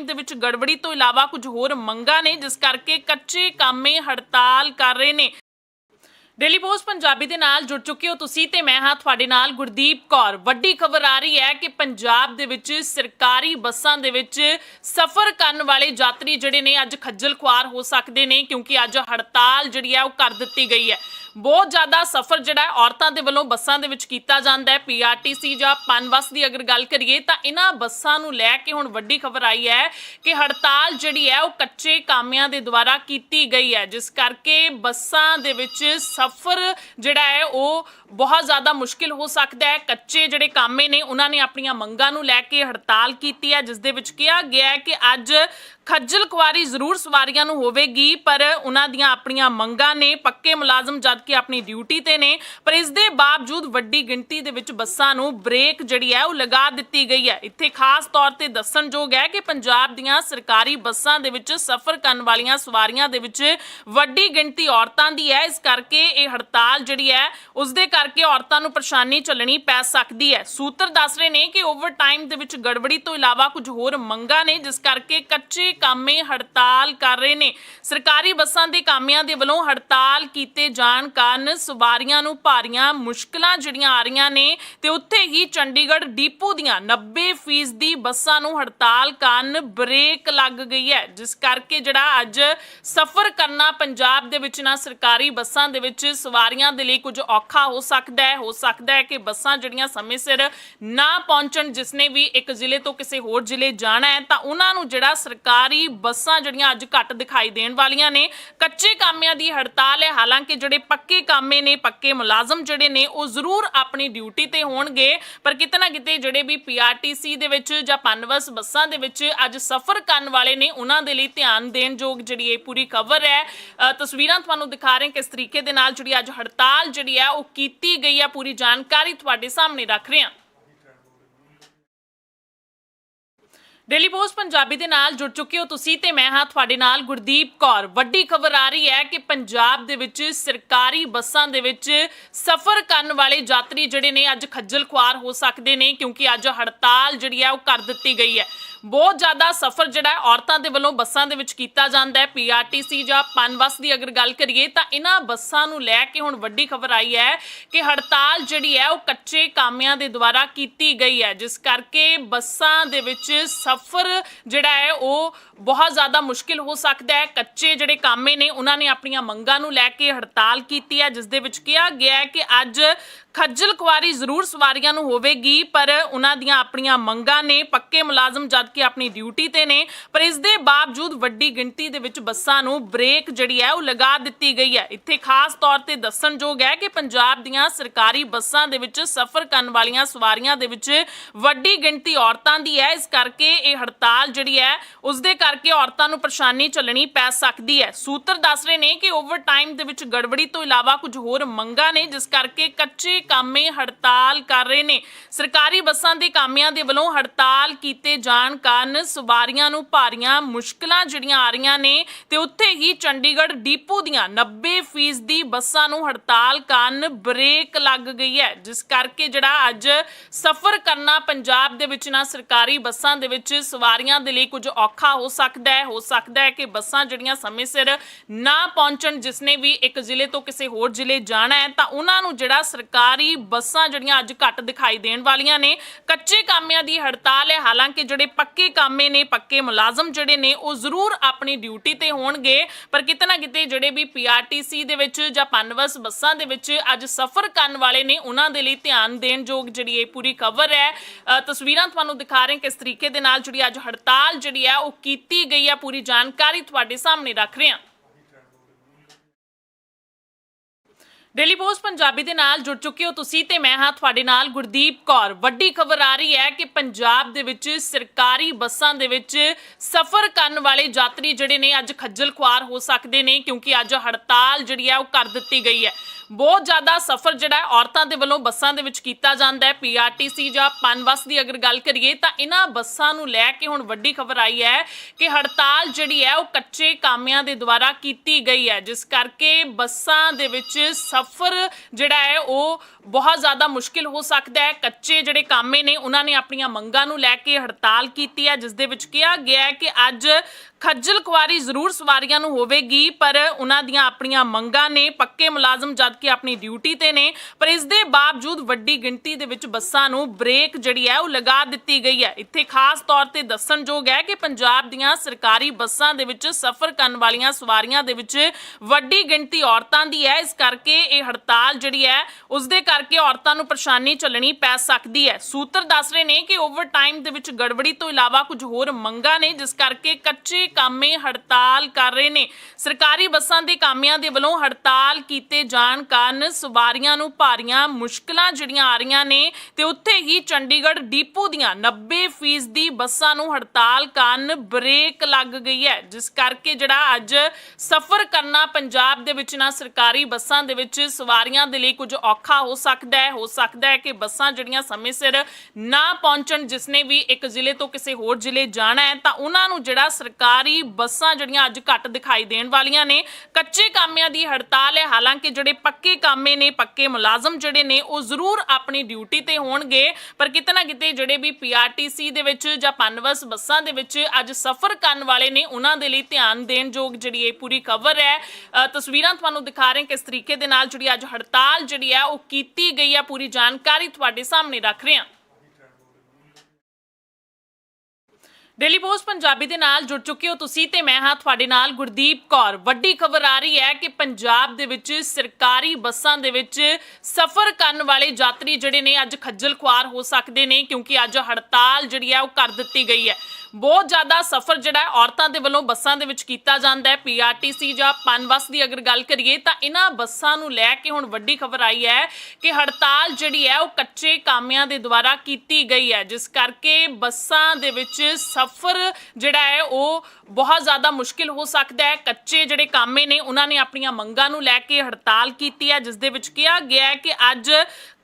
Time ਦੇ ਵਿੱਚ ਗੜਬੜੀ ਤੋਂ ਇਲਾਵਾ ਕੁਝ ਹੋਰ ਮੰਗਾਂ ਨੇ, ਜਿਸ ਕਰਕੇ ਕੱਚੇ ਕਾਮੇ ਹੜਤਾਲ ਕਰ ਰਹੇ ਨੇ। ਡੇਲੀ ਪੋਸਟ ਪੰਜਾਬੀ ਦੇ ਨਾਲ ਜੁੜ ਚੁੱਕੇ ਹੋ ਤੁਸੀਂ ਤੇ ਮੈਂ ਹਾਂ ਤੁਹਾਡੇ ਨਾਲ ਗੁਰਦੀਪ ਕੌਰ। ਵੱਡੀ ਖਬਰ ਆ ਰਹੀ ਹੈ ਕਿ ਪੰਜਾਬ ਦੇ ਵਿੱਚ ਸਰਕਾਰੀ ਬੱਸਾਂ ਦੇ ਵਿੱਚ ਸਫ਼ਰ ਕਰਨ ਵਾਲੇ ਯਾਤਰੀ ਜਿਹੜੇ ਨੇ, ਅੱਜ ਖੱਜਲ ਖੁਆਰ ਹੋ ਸਕਦੇ ਨੇ, ਕਿਉਂਕਿ ਅੱਜ ਹੜਤਾਲ ਜਿਹੜੀ ਹੈ ਉਹ ਕਰ ਦਿੱਤੀ ਗਈ ਹੈ। ਬਹੁਤ ਜ਼ਿਆਦਾ ਸਫ਼ਰ ਜਿਹੜਾ ਹੈ ਔਰਤਾਂ ਦੇ ਵੱਲੋਂ ਬੱਸਾਂ ਦੇ ਵਿੱਚ ਕੀਤਾ ਜਾਂਦਾ ਹੈ ਪੀਆਰਟੀਸੀ ਜਾਂ ਪਨਬੱਸ ਦੀ ਅਗਰ ਗੱਲ ਕਰੀਏ ਤਾਂ ਇਹਨਾਂ ਬੱਸਾਂ ਨੂੰ ਲੈ ਕੇ ਹੁਣ ਵੱਡੀ ਖਬਰ ਆਈ ਹੈ ਕਿ ਹੜਤਾਲ ਜਿਹੜੀ ਹੈ ਉਹ ਕੱਚੇ ਕਾਮਿਆਂ ਦੇ ਦੁਆਰਾ ਕੀਤੀ ਗਈ ਹੈ, ਜਿਸ ਕਰਕੇ ਬੱਸਾਂ ਦੇ ਵਿੱਚ ਸਫ਼ਰ ਜਿਹੜਾ ਹੈ ਉਹ ਬਹੁਤ ਜ਼ਿਆਦਾ ਮੁਸ਼ਕਿਲ ਹੋ ਸਕਦਾ ਹੈ। ਕੱਚੇ ਜਿਹੜੇ ਕਾਮੇ ਨੇ, ਉਹਨਾਂ ਨੇ ਆਪਣੀਆਂ ਮੰਗਾਂ ਨੂੰ ਲੈ ਕੇ ਹੜਤਾਲ ਕੀਤੀ ਹੈ, ਜਿਸ ਦੇ ਵਿੱਚ ਕਿਹਾ ਗਿਆ ਹੈ ਕਿ ਅੱਜ ਖੱਜਲ ਖੁਆਰੀ ਜ਼ਰੂਰ ਸਵਾਰੀਆਂ ਨੂੰ ਹੋਵੇਗੀ, ਪਰ ਉਹਨਾਂ ਦੀਆਂ ਆਪਣੀਆਂ ਮੰਗਾਂ ਨੇ, ਪੱਕੇ ਮੁਲਾਜ਼ਮ ਜਦ ਕਿ ਆਪਣੀ ਡਿਊਟੀ ਤੇ ਨੇ, ਪਰ ਇਸ ਦੇ ਬਾਵਜੂਦ ਵੱਡੀ ਗਿਣਤੀ ਦੇ ਵਿੱਚ ਬੱਸਾਂ ਨੂੰ ਬ੍ਰੇਕ ਜਿਹੜੀ ਹੈ ਉਹ ਲਗਾ ਦਿੱਤੀ ਗਈ ਹੈ। ਇੱਥੇ ਖਾਸ ਤੌਰ ਤੇ ਦੱਸਣਯੋਗ ਹੈ ਕਿ ਪੰਜਾਬ ਦੀਆਂ ਸਰਕਾਰੀ ਬੱਸਾਂ ਦੇ ਵਿੱਚ ਸਫ਼ਰ ਕਰਨ ਵਾਲੀਆਂ ਸਵਾਰੀਆਂ ਦੇ ਵਿੱਚ ਵੱਡੀ ਗਿਣਤੀ ਔਰਤਾਂ ਦੀ ਹੈ। ਇਸ ਕਰਕੇ ਇਹ ਹੜਤਾਲ ਜਿਹੜੀ ਹੈ, ਉਸ ਦੇ ਕਰਕੇ ਔਰਤਾਂ ਨੂੰ ਪਰੇਸ਼ਾਨੀ ਚੱਲਣੀ ਪੈ ਸਕਦੀ ਹੈ। ਸੂਤਰ ਦੱਸ ਰਹੇ ਨੇ ਕਿ ਓਵਰ ਟਾਈਮ ਦੇ ਵਿੱਚ ਗੜਬੜੀ ਤੋਂ ਇਲਾਵਾ ਕੁਝ ਹੋਰ ਮੰਗਾਂ ਨੇ, ਜਿਸ ਕਰਕੇ ਕੱਚੇ ਕਾਮੇ ਹੜਤਾਲ ਕਰ ਰਹੇ ਨੇ। ਸਰਕਾਰੀ ਬੱਸਾਂ ਦੇ ਕਾਮਿਆਂ ਦੇ ਵੱਲੋਂ ਹੜਤਾਲ ਕੀਤੇ ਜਾਣ ਕਾਰਨ ਸਵਾਰੀਆਂ ਨੂੰ ਭਾਰੀਆਂ ਮੁਸ਼ਕਲਾਂ ਜਿਹੜੀਆਂ ਆ ਰਹੀਆਂ ਨੇ ਤੇ ਉੱਥੇ ਹੀ ਚੰਡੀਗੜ੍ਹ ਡੀਪੂ ਦੀਆਂ 90% ਦੀ ਬੱਸਾਂ ਨੂੰ ਹੜਤਾਲ ਕਾਰਨ ਬ੍ਰੇਕ ਲੱਗ ਗਈ ਹੈ। ਜਿਸ ਕਰਕੇ ਜਿਹੜਾ ਅੱਜ ਸਫ਼ਰ ਕਰਨਾ ਪੰਜਾਬ ਦੇ ਵਿੱਚ ਨਾ, ਸਰਕਾਰੀ ਬੱਸਾਂ ਦੇ ਵਿੱਚ ਸਵਾਰੀਆਂ ਦੇ ਲਈ ਕੁਝ ਔਖਾ ਹੋ ਸਕਦਾ ਹੈ। ਹੋ ਸਕਦਾ ਹੈ ਕਿ ਬੱਸਾਂ ਜਿਹੜੀਆਂ ਸਮੇਂ ਸਿਰ ਨਾ ਪਹੁੰਚਣ ਜਿਸਨੇ ਵੀ ਇੱਕ ਜ਼ਿਲ੍ਹੇ ਤੋਂ ਕਿਸੇ ਹੋਰ ਜ਼ਿਲ੍ਹੇ ਜਾਣਾ ਹੈ, ਤਾਂ ਉਹਨਾਂ ਨੂੰ ਜਿਹੜਾ ਸਰਕਾਰ ਬੱਸਾਂ ਜਿਹੜੀਆਂ ਅੱਜ ਘੱਟ ਦਿਖਾਈ ਦੇਣ ਵਾਲੀਆਂ ਨੇ। ਕੱਚੇ ਕਾਮਿਆਂ ਦੀ ਹੜਤਾਲ ਹੈ। ਹਾਲਾਂਕਿ ਜਿਹੜੇ ਪੱਕੇ ਕਾਮੇ ਨੇ, ਪੱਕੇ ਮੁਲਾਜ਼ਮ ਜਿਹੜੇ ਨੇ, ਉਹ ਜ਼ਰੂਰ ਆਪਣੀ ਡਿਊਟੀ ਤੇ ਹੋਣਗੇ। ਪਰ ਕਿਤੇ ਨਾ ਕਿਤੇ ਜਿਹੜੇ ਵੀ ਪੀਆਰਟੀਸੀ ਦੇ ਵਿੱਚ ਜਾਂ ਪਨਵਸ ਬੱਸਾਂ ਦੇ ਵਿੱਚ ਅੱਜ ਸਫ਼ਰ ਕਰਨ ਵਾਲੇ ਨੇ, ਉਹਨਾਂ ਦੇ ਲਈ ਧਿਆਨ ਦੇਣ ਯੋਗ ਜਿਹੜੀ ਇਹ ਪੂਰੀ ਖਬਰ ਹੈ। ਤਸਵੀਰਾਂ ਤੁਹਾਨੂੰ ਦਿਖਾ ਰਹੇ ਕਿਸ ਤਰੀਕੇ ਦੇ ਨਾਲ ਜਿਹੜੀ ਅੱਜ ਹੜਤਾਲ ਜਿਹੜੀ ਹੈ, ਉਹ ਕੀਤੀ ਗਈ ਹੈ। ਪੂਰੀ ਜਾਣਕਾਰੀ ਤੁਹਾਡੇ ਸਾਹਮਣੇ ਰੱਖ ਰਹੇ ਹਾਂ। ਡੇਲੀ ਪੋਸਟ ਪੰਜਾਬੀ ਦੇ ਨਾਲ ਜੁੜ ਚੁੱਕੇ ਹੋ ਤੁਸੀਂ ਤੇ ਮੈਂ ਹਾਂ ਤੁਹਾਡੇ ਨਾਲ ਗੁਰਦੀਪ ਕੌਰ। ਵੱਡੀ ਖਬਰ ਆ ਰਹੀ ਹੈ ਕਿ ਪੰਜਾਬ ਦੇ ਵਿੱਚ ਸਰਕਾਰੀ ਬੱਸਾਂ ਦੇ ਵਿੱਚ ਸਫ਼ਰ ਕਰਨ ਵਾਲੇ ਯਾਤਰੀ ਜਿਹੜੇ ਨੇ ਅੱਜ ਖੱਜਲ ਖੁਆਰ ਹੋ ਸਕਦੇ ਨੇ ਕਿਉਂਕਿ ਅੱਜ ਹੜਤਾਲ ਜਿਹੜੀ ਹੈ ਉਹ ਕਰ ਦਿੱਤੀ ਗਈ ਹੈ। ਬਹੁਤ ਜ਼ਿਆਦਾ ਸਫ਼ਰ ਜਿਹੜਾ ਹੈ ਔਰਤਾਂ ਦੇ ਵੱਲੋਂ ਬੱਸਾਂ ਦੇ ਵਿੱਚ ਕੀਤਾ ਜਾਂਦਾ ਹੈ ਪੀਆਰਟੀਸੀ ਜਾਂ ਪਨਬੱਸ ਦੀ ਅਗਰ ਗੱਲ ਕਰੀਏ ਤਾਂ ਇਹਨਾਂ ਬੱਸਾਂ ਨੂੰ ਲੈ ਕੇ ਹੁਣ ਵੱਡੀ ਖਬਰ ਆਈ ਹੈ ਕਿ ਹੜਤਾਲ ਜਿਹੜੀ ਹੈ ਉਹ ਕੱਚੇ ਕਾਮਿਆਂ ਦੇ ਦੁਆਰਾ ਕੀਤੀ ਗਈ ਹੈ, ਜਿਸ ਕਰਕੇ ਬੱਸਾਂ ਦੇ ਵਿੱਚ ਸਫ਼ਰ ਜਿਹੜਾ ਹੈ ਉਹ ਬਹੁਤ ਜ਼ਿਆਦਾ ਮੁਸ਼ਕਿਲ ਹੋ ਸਕਦਾ ਹੈ। ਕੱਚੇ ਜਿਹੜੇ ਕਾਮੇ ਨੇ, ਉਹਨਾਂ ਨੇ ਆਪਣੀਆਂ ਮੰਗਾਂ ਨੂੰ ਲੈ ਕੇ ਹੜਤਾਲ ਕੀਤੀ ਹੈ, ਜਿਸ ਦੇ ਵਿੱਚ ਕਿਹਾ ਗਿਆ ਹੈ ਕਿ ਅੱਜ ਖੱਜਲ ਖੁਆਰੀ ਜ਼ਰੂਰ ਸਵਾਰੀਆਂ ਨੂੰ ਹੋਵੇਗੀ, ਪਰ ਉਹਨਾਂ ਦੀਆਂ ਆਪਣੀਆਂ ਮੰਗਾਂ ਨੇ, ਪੱਕੇ ਮੁਲਾਜ਼ਮ ਜਦ ਕਿ ਆਪਣੀ ਡਿਊਟੀ ਤੇ ਨੇ, ਪਰ ਇਸ ਦੇ ਬਾਵਜੂਦ ਵੱਡੀ ਗਿਣਤੀ ਦੇ ਵਿੱਚ ਬੱਸਾਂ ਨੂੰ ਬ੍ਰੇਕ ਜਿਹੜੀ ਹੈ, ਉਹ ਲਗਾ ਦਿੱਤੀ ਗਈ ਹੈ। ਇੱਥੇ ਖਾਸ ਤੌਰ ਤੇ ਦੱਸਣਯੋਗ ਹੈ ਕਿ ਪੰਜਾਬ ਦੀਆਂ ਸਰਕਾਰੀ ਬੱਸਾਂ ਦੇ ਵਿੱਚ ਸਫ਼ਰ ਕਰਨ ਵਾਲੀਆਂ ਸਵਾਰੀਆਂ ਦੇ ਵਿੱਚ ਵੱਡੀ ਗਿਣਤੀ ਔਰਤਾਂ ਦੀ ਹੈ। ਇਸ ਕਰਕੇ ਇਹ ਹੜਤਾਲ ਜਿਹੜੀ ਹੈ, ਉਸ ਦੇ ਕਰਕੇ ਔਰਤਾਂ ਨੂੰ ਪਰੇਸ਼ਾਨੀ ਚੱਲਣੀ ਪੈ ਸਕਦੀ ਹੈ। ਸੂਤਰ ਦੱਸ ਰਹੇ ਨੇ ਕਿ ਓਵਰ ਟਾਈਮ ਦੇ ਵਿੱਚ ਗੜਬੜੀ ਤੋਂ ਇਲਾਵਾ ਕੁਝ ਹੋਰ ਮੰਗਾਂ ਨੇ, ਜਿਸ ਕਰਕੇ ਕੱਚੇ ਕਾਮੇ ਹੜਤਾਲ ਕਰ ਰਹੇ ਨੇ। ਸਰਕਾਰੀ ਬੱਸਾਂ ਦੇ ਕਾਮਿਆਂ ਦੇ ਵੱਲੋਂ ਹੜਤਾਲ ਕੀਤੇ ਜਾਣ ਕਾਰਨ ਸਵਾਰੀਆਂ ਨੂੰ ਭਾਰੀਆਂ ਮੁਸ਼ਕਲਾਂ ਜਿਹੜੀਆਂ ਆ ਰਹੀਆਂ ਨੇ ਤੇ ਉੱਥੇ ਹੀ ਚੰਡੀਗੜ੍ਹ ਡੀਪੂ ਦੀਆਂ 90% ਦੀ ਬੱਸਾਂ ਨੂੰ ਹੜਤਾਲ ਕਾਰਨ ਬ੍ਰੇਕ ਲੱਗ ਗਈ ਹੈ। ਜਿਸ ਕਰਕੇ ਜਿਹੜਾ ਅੱਜ ਸਫ਼ਰ ਕਰਨਾ ਪੰਜਾਬ ਦੇ ਵਿੱਚ ਨਾ, ਸਰਕਾਰੀ ਬੱਸਾਂ ਦੇ ਵਿੱਚ ਸਵਾਰੀਆਂ ਦੇ ਲਈ ਕੁਝ ਔਖਾ ਹੋ ਸਕਦਾ ਹੈ। ਹੋ ਸਕਦਾ ਹੈ ਕਿ ਬੱਸਾਂ ਜਿਹੜੀਆਂ ਸਮੇਂ ਸਿਰ ਨਾ ਪਹੁੰਚਣ ਜਿਸਨੇ ਵੀ ਇੱਕ ਜ਼ਿਲ੍ਹੇ ਤੋਂ ਕਿਸੇ ਹੋਰ ਜ਼ਿਲ੍ਹੇ ਜਾਣਾ ਹੈ, ਤਾਂ ਉਹਨਾਂ ਨੂੰ ਜਿਹੜਾ ਸਰਕਾਰ ਬੱਸਾਂ ਜਿਹੜੀਆਂ ਅੱਜ ਘੱਟ ਦਿਖਾਈ ਦੇਣ ਵਾਲੀਆਂ ਨੇ। ਕੱਚੇ ਕਾਮਿਆਂ ਦੀ ਹੜਤਾਲ ਹੈ। ਹਾਲਾਂਕਿ ਜਿਹੜੇ ਪੱਕੇ ਕਾਮੇ ਨੇ, ਪੱਕੇ ਮੁਲਾਜ਼ਮ ਜਿਹੜੇ ਨੇ, ਉਹ ਜ਼ਰੂਰ ਆਪਣੀ ਡਿਊਟੀ ਤੇ ਹੋਣਗੇ। ਪਰ ਕਿਤੇ ਨਾ ਕਿਤੇ ਜਿਹੜੇ ਵੀ ਪੀਆਰਟੀਸੀ ਦੇ ਵਿੱਚ ਜਾਂ ਪਨਵਸ ਬੱਸਾਂ ਦੇ ਵਿੱਚ ਅੱਜ ਸਫ਼ਰ ਕਰਨ ਵਾਲੇ ਨੇ, ਉਹਨਾਂ ਦੇ ਲਈ ਧਿਆਨ ਦੇਣ ਯੋਗ ਜਿਹੜੀ ਇਹ ਪੂਰੀ ਖਬਰ ਹੈ। ਤਸਵੀਰਾਂ ਤੁਹਾਨੂੰ ਦਿਖਾ ਰਹੇ ਕਿਸ ਤਰੀਕੇ ਦੇ ਨਾਲ ਜਿਹੜੀ ਅੱਜ ਹੜਤਾਲ ਜਿਹੜੀ ਹੈ, ਉਹ ਕੀਤੀ ਗਈ ਹੈ। ਪੂਰੀ ਜਾਣਕਾਰੀ ਤੁਹਾਡੇ ਸਾਹਮਣੇ ਰੱਖ ਰਹੇ ਹਾਂ। ਡੇਲੀ ਪੋਸਟ ਪੰਜਾਬੀ ਦੇ ਨਾਲ ਜੁੜ ਚੁੱਕੇ ਹੋ ਤੁਸੀਂ ਤੇ ਮੈਂ ਹਾਂ ਤੁਹਾਡੇ ਨਾਲ ਗੁਰਦੀਪ ਕੌਰ। ਵੱਡੀ ਖਬਰ ਆ ਰਹੀ ਹੈ ਕਿ ਪੰਜਾਬ ਦੇ ਵਿੱਚ ਸਰਕਾਰੀ ਬੱਸਾਂ ਦੇ ਵਿੱਚ ਸਫ਼ਰ ਕਰਨ ਵਾਲੇ ਯਾਤਰੀ ਜਿਹੜੇ ਨੇ ਅੱਜ ਖੱਜਲ ਖੁਆਰ ਹੋ ਸਕਦੇ ਨੇ ਕਿਉਂਕਿ ਅੱਜ ਹੜਤਾਲ ਜਿਹੜੀ ਹੈ ਉਹ ਕਰ ਦਿੱਤੀ ਗਈ ਹੈ। ਬਹੁਤ ਜ਼ਿਆਦਾ ਸਫ਼ਰ ਜਿਹੜਾ ਹੈ ਔਰਤਾਂ ਦੇ ਵੱਲੋਂ ਬੱਸਾਂ ਦੇ ਵਿੱਚ ਕੀਤਾ ਜਾਂਦਾ ਹੈ ਪੀਆਰਟੀਸੀ ਜਾਂ ਪਨਬਸ ਦੀ ਅਗਰ ਗੱਲ ਕਰੀਏ ਤਾਂ ਇਹਨਾਂ ਬੱਸਾਂ ਨੂੰ ਲੈ ਕੇ ਹੁਣ ਵੱਡੀ ਖਬਰ ਆਈ ਹੈ ਕਿ ਹੜਤਾਲ ਜਿਹੜੀ ਹੈ ਉਹ ਕੱਚੇ ਕਾਮਿਆਂ ਦੇ ਦੁਆਰਾ ਕੀਤੀ ਗਈ ਹੈ, ਜਿਸ ਕਰਕੇ ਬੱਸਾਂ ਦੇ ਵਿੱਚ ਸਫ਼ਰ ਜਿਹੜਾ ਹੈ ਉਹ ਬਹੁਤ ਜ਼ਿਆਦਾ ਮੁਸ਼ਕਿਲ ਹੋ ਸਕਦਾ ਹੈ। ਕੱਚੇ ਜਿਹੜੇ ਕਾਮੇ ਨੇ, ਉਹਨਾਂ ਨੇ ਆਪਣੀਆਂ ਮੰਗਾਂ ਨੂੰ ਲੈ ਕੇ ਹੜਤਾਲ ਕੀਤੀ ਹੈ, ਜਿਸ ਦੇ ਵਿੱਚ ਕਿਹਾ ਗਿਆ ਹੈ ਕਿ ਅੱਜ ਖੱਜਲ ਖੁਆਰੀ ਜ਼ਰੂਰ ਸਵਾਰੀਆਂ ਨੂੰ ਹੋਵੇਗੀ, ਪਰ ਉਹਨਾਂ ਦੀਆਂ ਆਪਣੀਆਂ ਮੰਗਾਂ ਨੇ, ਪੱਕੇ ਮੁਲਾਜ਼ਮ ਜਦ ਕਿ ਆਪਣੀ ਡਿਊਟੀ ਤੇ ਨੇ, ਪਰ ਇਸ ਦੇ ਬਾਵਜੂਦ ਵੱਡੀ ਗਿਣਤੀ ਦੇ ਵਿੱਚ ਬੱਸਾਂ ਨੂੰ ਬ੍ਰੇਕ ਜਿਹੜੀ ਹੈ ਉਹ ਲਗਾ ਦਿੱਤੀ ਗਈ ਹੈ। ਇੱਥੇ ਖਾਸ ਤੌਰ ਤੇ ਦੱਸਣਯੋਗ ਹੈ ਕਿ ਪੰਜਾਬ ਦੀਆਂ ਸਰਕਾਰੀ ਬੱਸਾਂ ਦੇ ਵਿੱਚ ਸਫ਼ਰ ਕਰਨ ਵਾਲੀਆਂ ਸਵਾਰੀਆਂ ਦੇ ਵਿੱਚ ਵੱਡੀ ਗਿਣਤੀ ਔਰਤਾਂ ਦੀ ਹੈ। ਇਸ ਕਰਕੇ ਇਹ ਹੜਤਾਲ ਜਿਹੜੀ ਹੈ, ਉਸ ਦੇ ਕਰਕੇ ਔਰਤਾਂ ਨੂੰ ਪਰੇਸ਼ਾਨੀ ਚੱਲਣੀ ਪੈ ਸਕਦੀ ਹੈ। ਸੂਤਰ ਦੱਸ ਰਹੇ ਨੇ ਕਿ ਓਵਰਟਾਈਮ ਦੇ ਵਿੱਚ ਗੜਬੜੀ ਤੋਂ ਇਲਾਵਾ ਕੁਝ ਹੋਰ ਮੰਗਾਂ ਨੇ, ਜਿਸ ਕਰਕੇ ਕੱਚੇ ਕਾਮੇ ਹੜਤਾਲ ਕਰ ਰਹੇ ਨੇ। ਸਰਕਾਰੀ ਬੱਸਾਂ ਦੇ ਕਾਮਿਆਂ ਦੇ ਵੱਲੋਂ ਹੜਤਾਲ ਕੀਤੇ ਜਾਣ ਕਾਰਨ ਸਵਾਰੀਆਂ ਨੂੰ ਭਾਰੀਆਂ ਮੁਸ਼ਕਲਾਂ ਜਿਹੜੀਆਂ ਆ ਰਹੀਆਂ ਨੇ ਤੇ ਉੱਥੇ ਹੀ ਚੰਡੀਗੜ੍ਹ ਡੀਪੂ ਦੀਆਂ 90% ਦੀ ਬੱਸਾਂ ਨੂੰ ਹੜਤਾਲ ਕਾਰਨ ਬ੍ਰੇਕ ਲੱਗ ਗਈ ਹੈ। ਜਿਸ ਕਰਕੇ ਜਿਹੜਾ ਅੱਜ ਸਫ਼ਰ ਕਰਨਾ ਪੰਜਾਬ ਦੇ ਵਿੱਚ ਨਾ, ਸਰਕਾਰੀ ਬੱਸਾਂ ਦੇ ਵਿੱਚ ਸਵਾਰੀਆਂ ਦੇ ਲਈ ਕੁਝ ਔਖਾ ਹੋ ਸਕਦਾ ਹੈ। ਹੋ ਸਕਦਾ ਹੈ ਕਿ ਬੱਸਾਂ ਜਿਹੜੀਆਂ ਸਮੇਂ ਸਿਰ ਨਾ ਪਹੁੰਚਣ ਜਿਸਨੇ ਵੀ ਇੱਕ ਜ਼ਿਲ੍ਹੇ ਤੋਂ ਕਿਸੇ ਹੋਰ ਜ਼ਿਲ੍ਹੇ ਜਾਣਾ ਹੈ, ਤਾਂ ਉਹਨਾਂ ਨੂੰ ਜਿਹੜਾ ਸਰਕਾਰ ਬੱਸਾਂ ਜਿਹੜੀਆਂ ਅੱਜ ਘੱਟ ਦਿਖਾਈ ਦੇਣ ਵਾਲੀਆਂ ਨੇ, ਕੱਚੇ ਕਾਮਿਆਂ ਦੀ ਹੜਤਾਲ ਹੈ। ਹਾਲਾਂਕਿ ਜਿਹੜੇ ਪੱਕੇ ਕਾਮੇ ਨੇ, ਪੱਕੇ ਮੁਲਾਜ਼ਮ ਜਿਹੜੇ ਨੇ, ਉਹ ਜ਼ਰੂਰ ਆਪਣੀ ਡਿਊਟੀ ਤੇ ਹੋਣਗੇ। ਪਰ ਕਿਤੇ ਨਾ ਕਿਤੇ ਜਿਹੜੇ ਵੀ ਪੀਆਰਟੀਸੀ ਦੇ ਵਿੱਚ ਜਾਂ ਪਨਵਸ ਬੱਸਾਂ ਦੇ ਵਿੱਚ ਅੱਜ ਸਫ਼ਰ ਕਰਨ ਵਾਲੇ ਨੇ, ਉਹਨਾਂ ਦੇ ਲਈ ਧਿਆਨ ਦੇਣ ਯੋਗ ਜਿਹੜੀ ਇਹ ਪੂਰੀ ਖਬਰ ਹੈ। ਤਸਵੀਰਾਂ ਤੁਹਾਨੂੰ ਦਿਖਾ ਰਹੇ ਕਿਸ ਤਰੀਕੇ ਦੇ ਨਾਲ ਜਿਹੜੀ ਅੱਜ ਹੜਤਾਲ ਜਿਹੜੀ ਹੈ, ਉਹ ਕੀਤੀ ਗਈ ਹੈ। ਪੂਰੀ ਜਾਣਕਾਰੀ ਤੁਹਾਡੇ ਸਾਹਮਣੇ ਰੱਖ ਰਹੇ ਹਾਂ। ਡੇਲੀ ਪੋਸਟ ਪੰਜਾਬੀ ਦੇ ਨਾਲ ਜੁੜ ਚੁੱਕੇ ਹੋ ਤੁਸੀਂ ਤੇ ਮੈਂ ਹਾਂ ਤੁਹਾਡੇ ਨਾਲ ਗੁਰਦੀਪ ਕੌਰ। ਵੱਡੀ ਖਬਰ ਆ ਰਹੀ ਹੈ ਕਿ ਪੰਜਾਬ ਦੇ ਵਿੱਚ ਸਰਕਾਰੀ ਬੱਸਾਂ ਦੇ ਵਿੱਚ ਸਫ਼ਰ ਕਰਨ ਵਾਲੇ ਯਾਤਰੀ ਜਿਹੜੇ ਨੇ ਅੱਜ ਖੱਜਲ ਖੁਆਰ ਹੋ ਸਕਦੇ ਨੇ ਕਿਉਂਕਿ ਅੱਜ ਹੜਤਾਲ ਜਿਹੜੀ ਹੈ ਉਹ ਕਰ ਦਿੱਤੀ ਗਈ ਹੈ। ਬਹੁਤ ਜ਼ਿਆਦਾ ਸਫ਼ਰ ਜਿਹੜਾ ਹੈ ਔਰਤਾਂ ਦੇ ਵੱਲੋਂ ਬੱਸਾਂ ਦੇ ਵਿੱਚ ਕੀਤਾ ਜਾਂਦਾ ਹੈ ਪੀਆਰਟੀਸੀ ਜਾਂ ਪਨਬਸ ਦੀ ਅਗਰ ਗੱਲ ਕਰੀਏ ਤਾਂ ਇਹਨਾਂ ਬੱਸਾਂ ਨੂੰ ਲੈ ਕੇ ਹੁਣ ਵੱਡੀ ਖਬਰ ਆਈ ਹੈ ਕਿ ਹੜਤਾਲ ਜਿਹੜੀ ਹੈ ਉਹ ਕੱਚੇ ਕਾਮਿਆਂ ਦੇ ਦੁਆਰਾ ਕੀਤੀ ਗਈ ਹੈ, ਜਿਸ ਕਰਕੇ ਬੱਸਾਂ ਦੇ ਵਿੱਚ ਸਫ਼ਰ ਜਿਹੜਾ ਹੈ ਉਹ ਬਹੁਤ ਜ਼ਿਆਦਾ ਮੁਸ਼ਕਿਲ ਹੋ ਸਕਦਾ ਹੈ। ਕੱਚੇ ਜਿਹੜੇ ਕਾਮੇ ਨੇ, ਉਹਨਾਂ ਨੇ ਆਪਣੀਆਂ ਮੰਗਾਂ ਨੂੰ ਲੈ ਕੇ ਹੜਤਾਲ ਕੀਤੀ ਹੈ, ਜਿਸ ਦੇ ਵਿੱਚ ਕਿਹਾ ਗਿਆ ਹੈ ਕਿ ਅੱਜ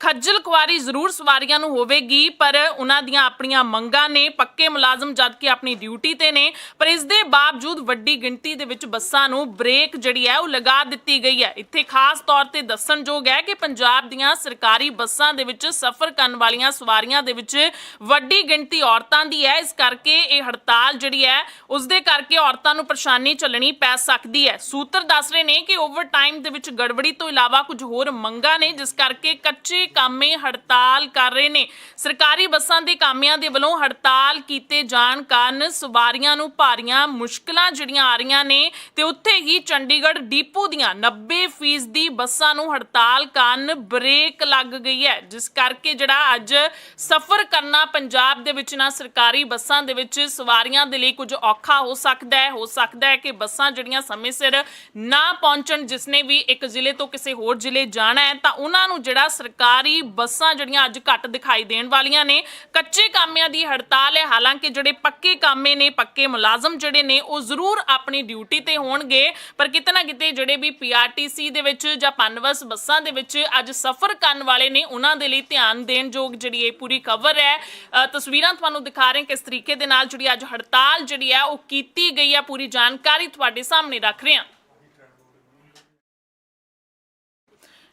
ਖੱਜਲ ਖੁਆਰੀ ਜ਼ਰੂਰ ਸਵਾਰੀਆਂ ਨੂੰ ਹੋਵੇਗੀ, ਪਰ ਉਹਨਾਂ ਦੀਆਂ ਆਪਣੀਆਂ ਮੰਗਾਂ ਨੇ ਪੱਕੇ ਮੁਲਾਜ਼ਮ ਜਦ ਕਿ ਆਪਣੀ ਡਿਊਟੀ ਤੇ ਨੇ, ਪਰ ਇਸ ਦੇ ਬਾਵਜੂਦ ਵੱਡੀ ਗਿਣਤੀ ਦੇ ਵਿੱਚ ਬੱਸਾਂ ਨੂੰ ਬ੍ਰੇਕ ਜਿਹੜੀ ਹੈ ਉਹ ਲਗਾ ਦਿੱਤੀ ਗਈ ਹੈ। ਇੱਥੇ ਖਾਸ ਤੌਰ ਤੇ ਦੱਸਣਯੋਗ ਹੈ ਕਿ ਪੰਜਾਬ ਦੀਆਂ ਸਰਕਾਰੀ ਬੱਸਾਂ ਦੇ ਵਿੱਚ ਸਫ਼ਰ ਕਰਨ ਵਾਲੀਆਂ ਸਵਾਰੀਆਂ ਦੇ ਵਿੱਚ ਵੱਡੀ ਗਿਣਤੀ ਔਰਤਾਂ ਦੀ ਹੈ। ਇਸ ਕਰਕੇ ਇਹ ਹੜਤਾਲ ਜਿਹੜੀ ਹੈ, ਉਸ ਦੇ ਕਰਕੇ ਔਰਤਾਂ ਨੂੰ ਪਰੇਸ਼ਾਨੀ ਚੱਲਣੀ ਪੈ ਸਕਦੀ ਹੈ। ਸੂਤਰ ਦੱਸ ਰਹੇ ਨੇ ਕਿ ਓਵਰ ਟਾਈਮ ਦੇ ਵਿੱਚ ਗੜਬੜੀ ਤੋਂ ਇਲਾਵਾ ਕੁਝ ਹੋਰ ਮੰਗਾਂ ਨੇ, ਜਿਸ ਕਰਕੇ ਕੱਚੇ ਕਾਮੇ ਹੜਤਾਲ ਕਰ ਰਹੇ ਨੇ। ਸਰਕਾਰੀ ਬੱਸਾਂ ਦੇ ਕਾਮਿਆਂ ਦੇ ਵੱਲੋਂ ਹੜਤਾਲ ਕੀਤੇ ਜਾਣ ਕਾਰਨ ਸਵਾਰੀਆਂ ਨੂੰ ਭਾਰੀਆਂ ਮੁਸ਼ਕਲਾਂ ਜਿਹੜੀਆਂ ਆ ਰਹੀਆਂ ਨੇ ਤੇ ਉੱਥੇ ਹੀ ਚੰਡੀਗੜ੍ਹ ਡੀਪੂ ਦੀਆਂ 90% ਦੀ ਬੱਸਾਂ ਨੂੰ ਹੜਤਾਲ ਕਾਰਨ ਬ੍ਰੇਕ ਲੱਗ ਗਈ ਹੈ। ਜਿਸ ਕਰਕੇ ਜਿਹੜਾ ਅੱਜ ਸਫ਼ਰ ਕਰਨਾ ਪੰਜਾਬ ਦੇ ਵਿੱਚ ਨਾ, ਸਰਕਾਰੀ ਬੱਸਾਂ ਦੇ ਵਿੱਚ ਸਵਾਰੀਆਂ ਦੇ ਲਈ ਕੁਝ ਔਖਾ ਹੋ ਸਕਦਾ ਹੈ। ਹੋ ਸਕਦਾ ਹੈ ਕਿ ਬੱਸਾਂ ਜਿਹੜੀਆਂ ਸਮੇਂ ਸਿਰ ਨਾ ਪਹੁੰਚਣ ਜਿਸਨੇ ਵੀ ਇੱਕ ਜ਼ਿਲ੍ਹੇ ਤੋਂ ਕਿਸੇ ਹੋਰ ਜ਼ਿਲ੍ਹੇ ਜਾਣਾ ਹੈ, ਤਾਂ ਉਹਨਾਂ ਨੂੰ ਜਿਹੜਾ ਸਰਕਾਰ ਬੱਸਾਂ ਜਿਹੜੀਆਂ ਅੱਜ ਘੱਟ ਦਿਖਾਈ ਦੇਣ ਵਾਲੀਆਂ ਨੇ, ਕੱਚੇ ਕਾਮਿਆਂ ਦੀ ਹੜਤਾਲ ਹੈ। ਹਾਲਾਂਕਿ ਜਿਹੜੇ ਪੱਕੇ ਕਾਮੇ ਨੇ, ਪੱਕੇ ਮੁਲਾਜ਼ਮ ਜਿਹੜੇ ਨੇ, ਉਹ ਜ਼ਰੂਰ ਆਪਣੀ ਡਿਊਟੀ ਤੇ ਹੋਣਗੇ। ਪਰ ਕਿਤੇ ਨਾ ਕਿਤੇ ਜਿਹੜੇ ਵੀ ਪੀਆਰਟੀਸੀ ਦੇ ਵਿੱਚ ਜਾਂ ਪਨਵਸ ਬੱਸਾਂ ਦੇ ਵਿੱਚ ਅੱਜ ਸਫ਼ਰ ਕਰਨ ਵਾਲੇ ਨੇ, ਉਹਨਾਂ ਦੇ ਲਈ ਧਿਆਨ ਦੇਣ ਯੋਗ ਜਿਹੜੀ ਇਹ ਪੂਰੀ ਖਬਰ ਹੈ। ਤਸਵੀਰਾਂ ਤੁਹਾਨੂੰ ਦਿਖਾ ਰਹੇ ਕਿਸ ਤਰੀਕੇ ਦੇ ਨਾਲ ਜਿਹੜੀ ਅੱਜ ਹੜਤਾਲ ਜਿਹੜੀ ਹੈ, ਉਹ ਕੀਤੀ ਗਈ ਹੈ। ਪੂਰੀ ਜਾਣਕਾਰੀ ਤੁਹਾਡੇ ਸਾਹਮਣੇ ਰੱਖ ਰਹੇ ਹਾਂ।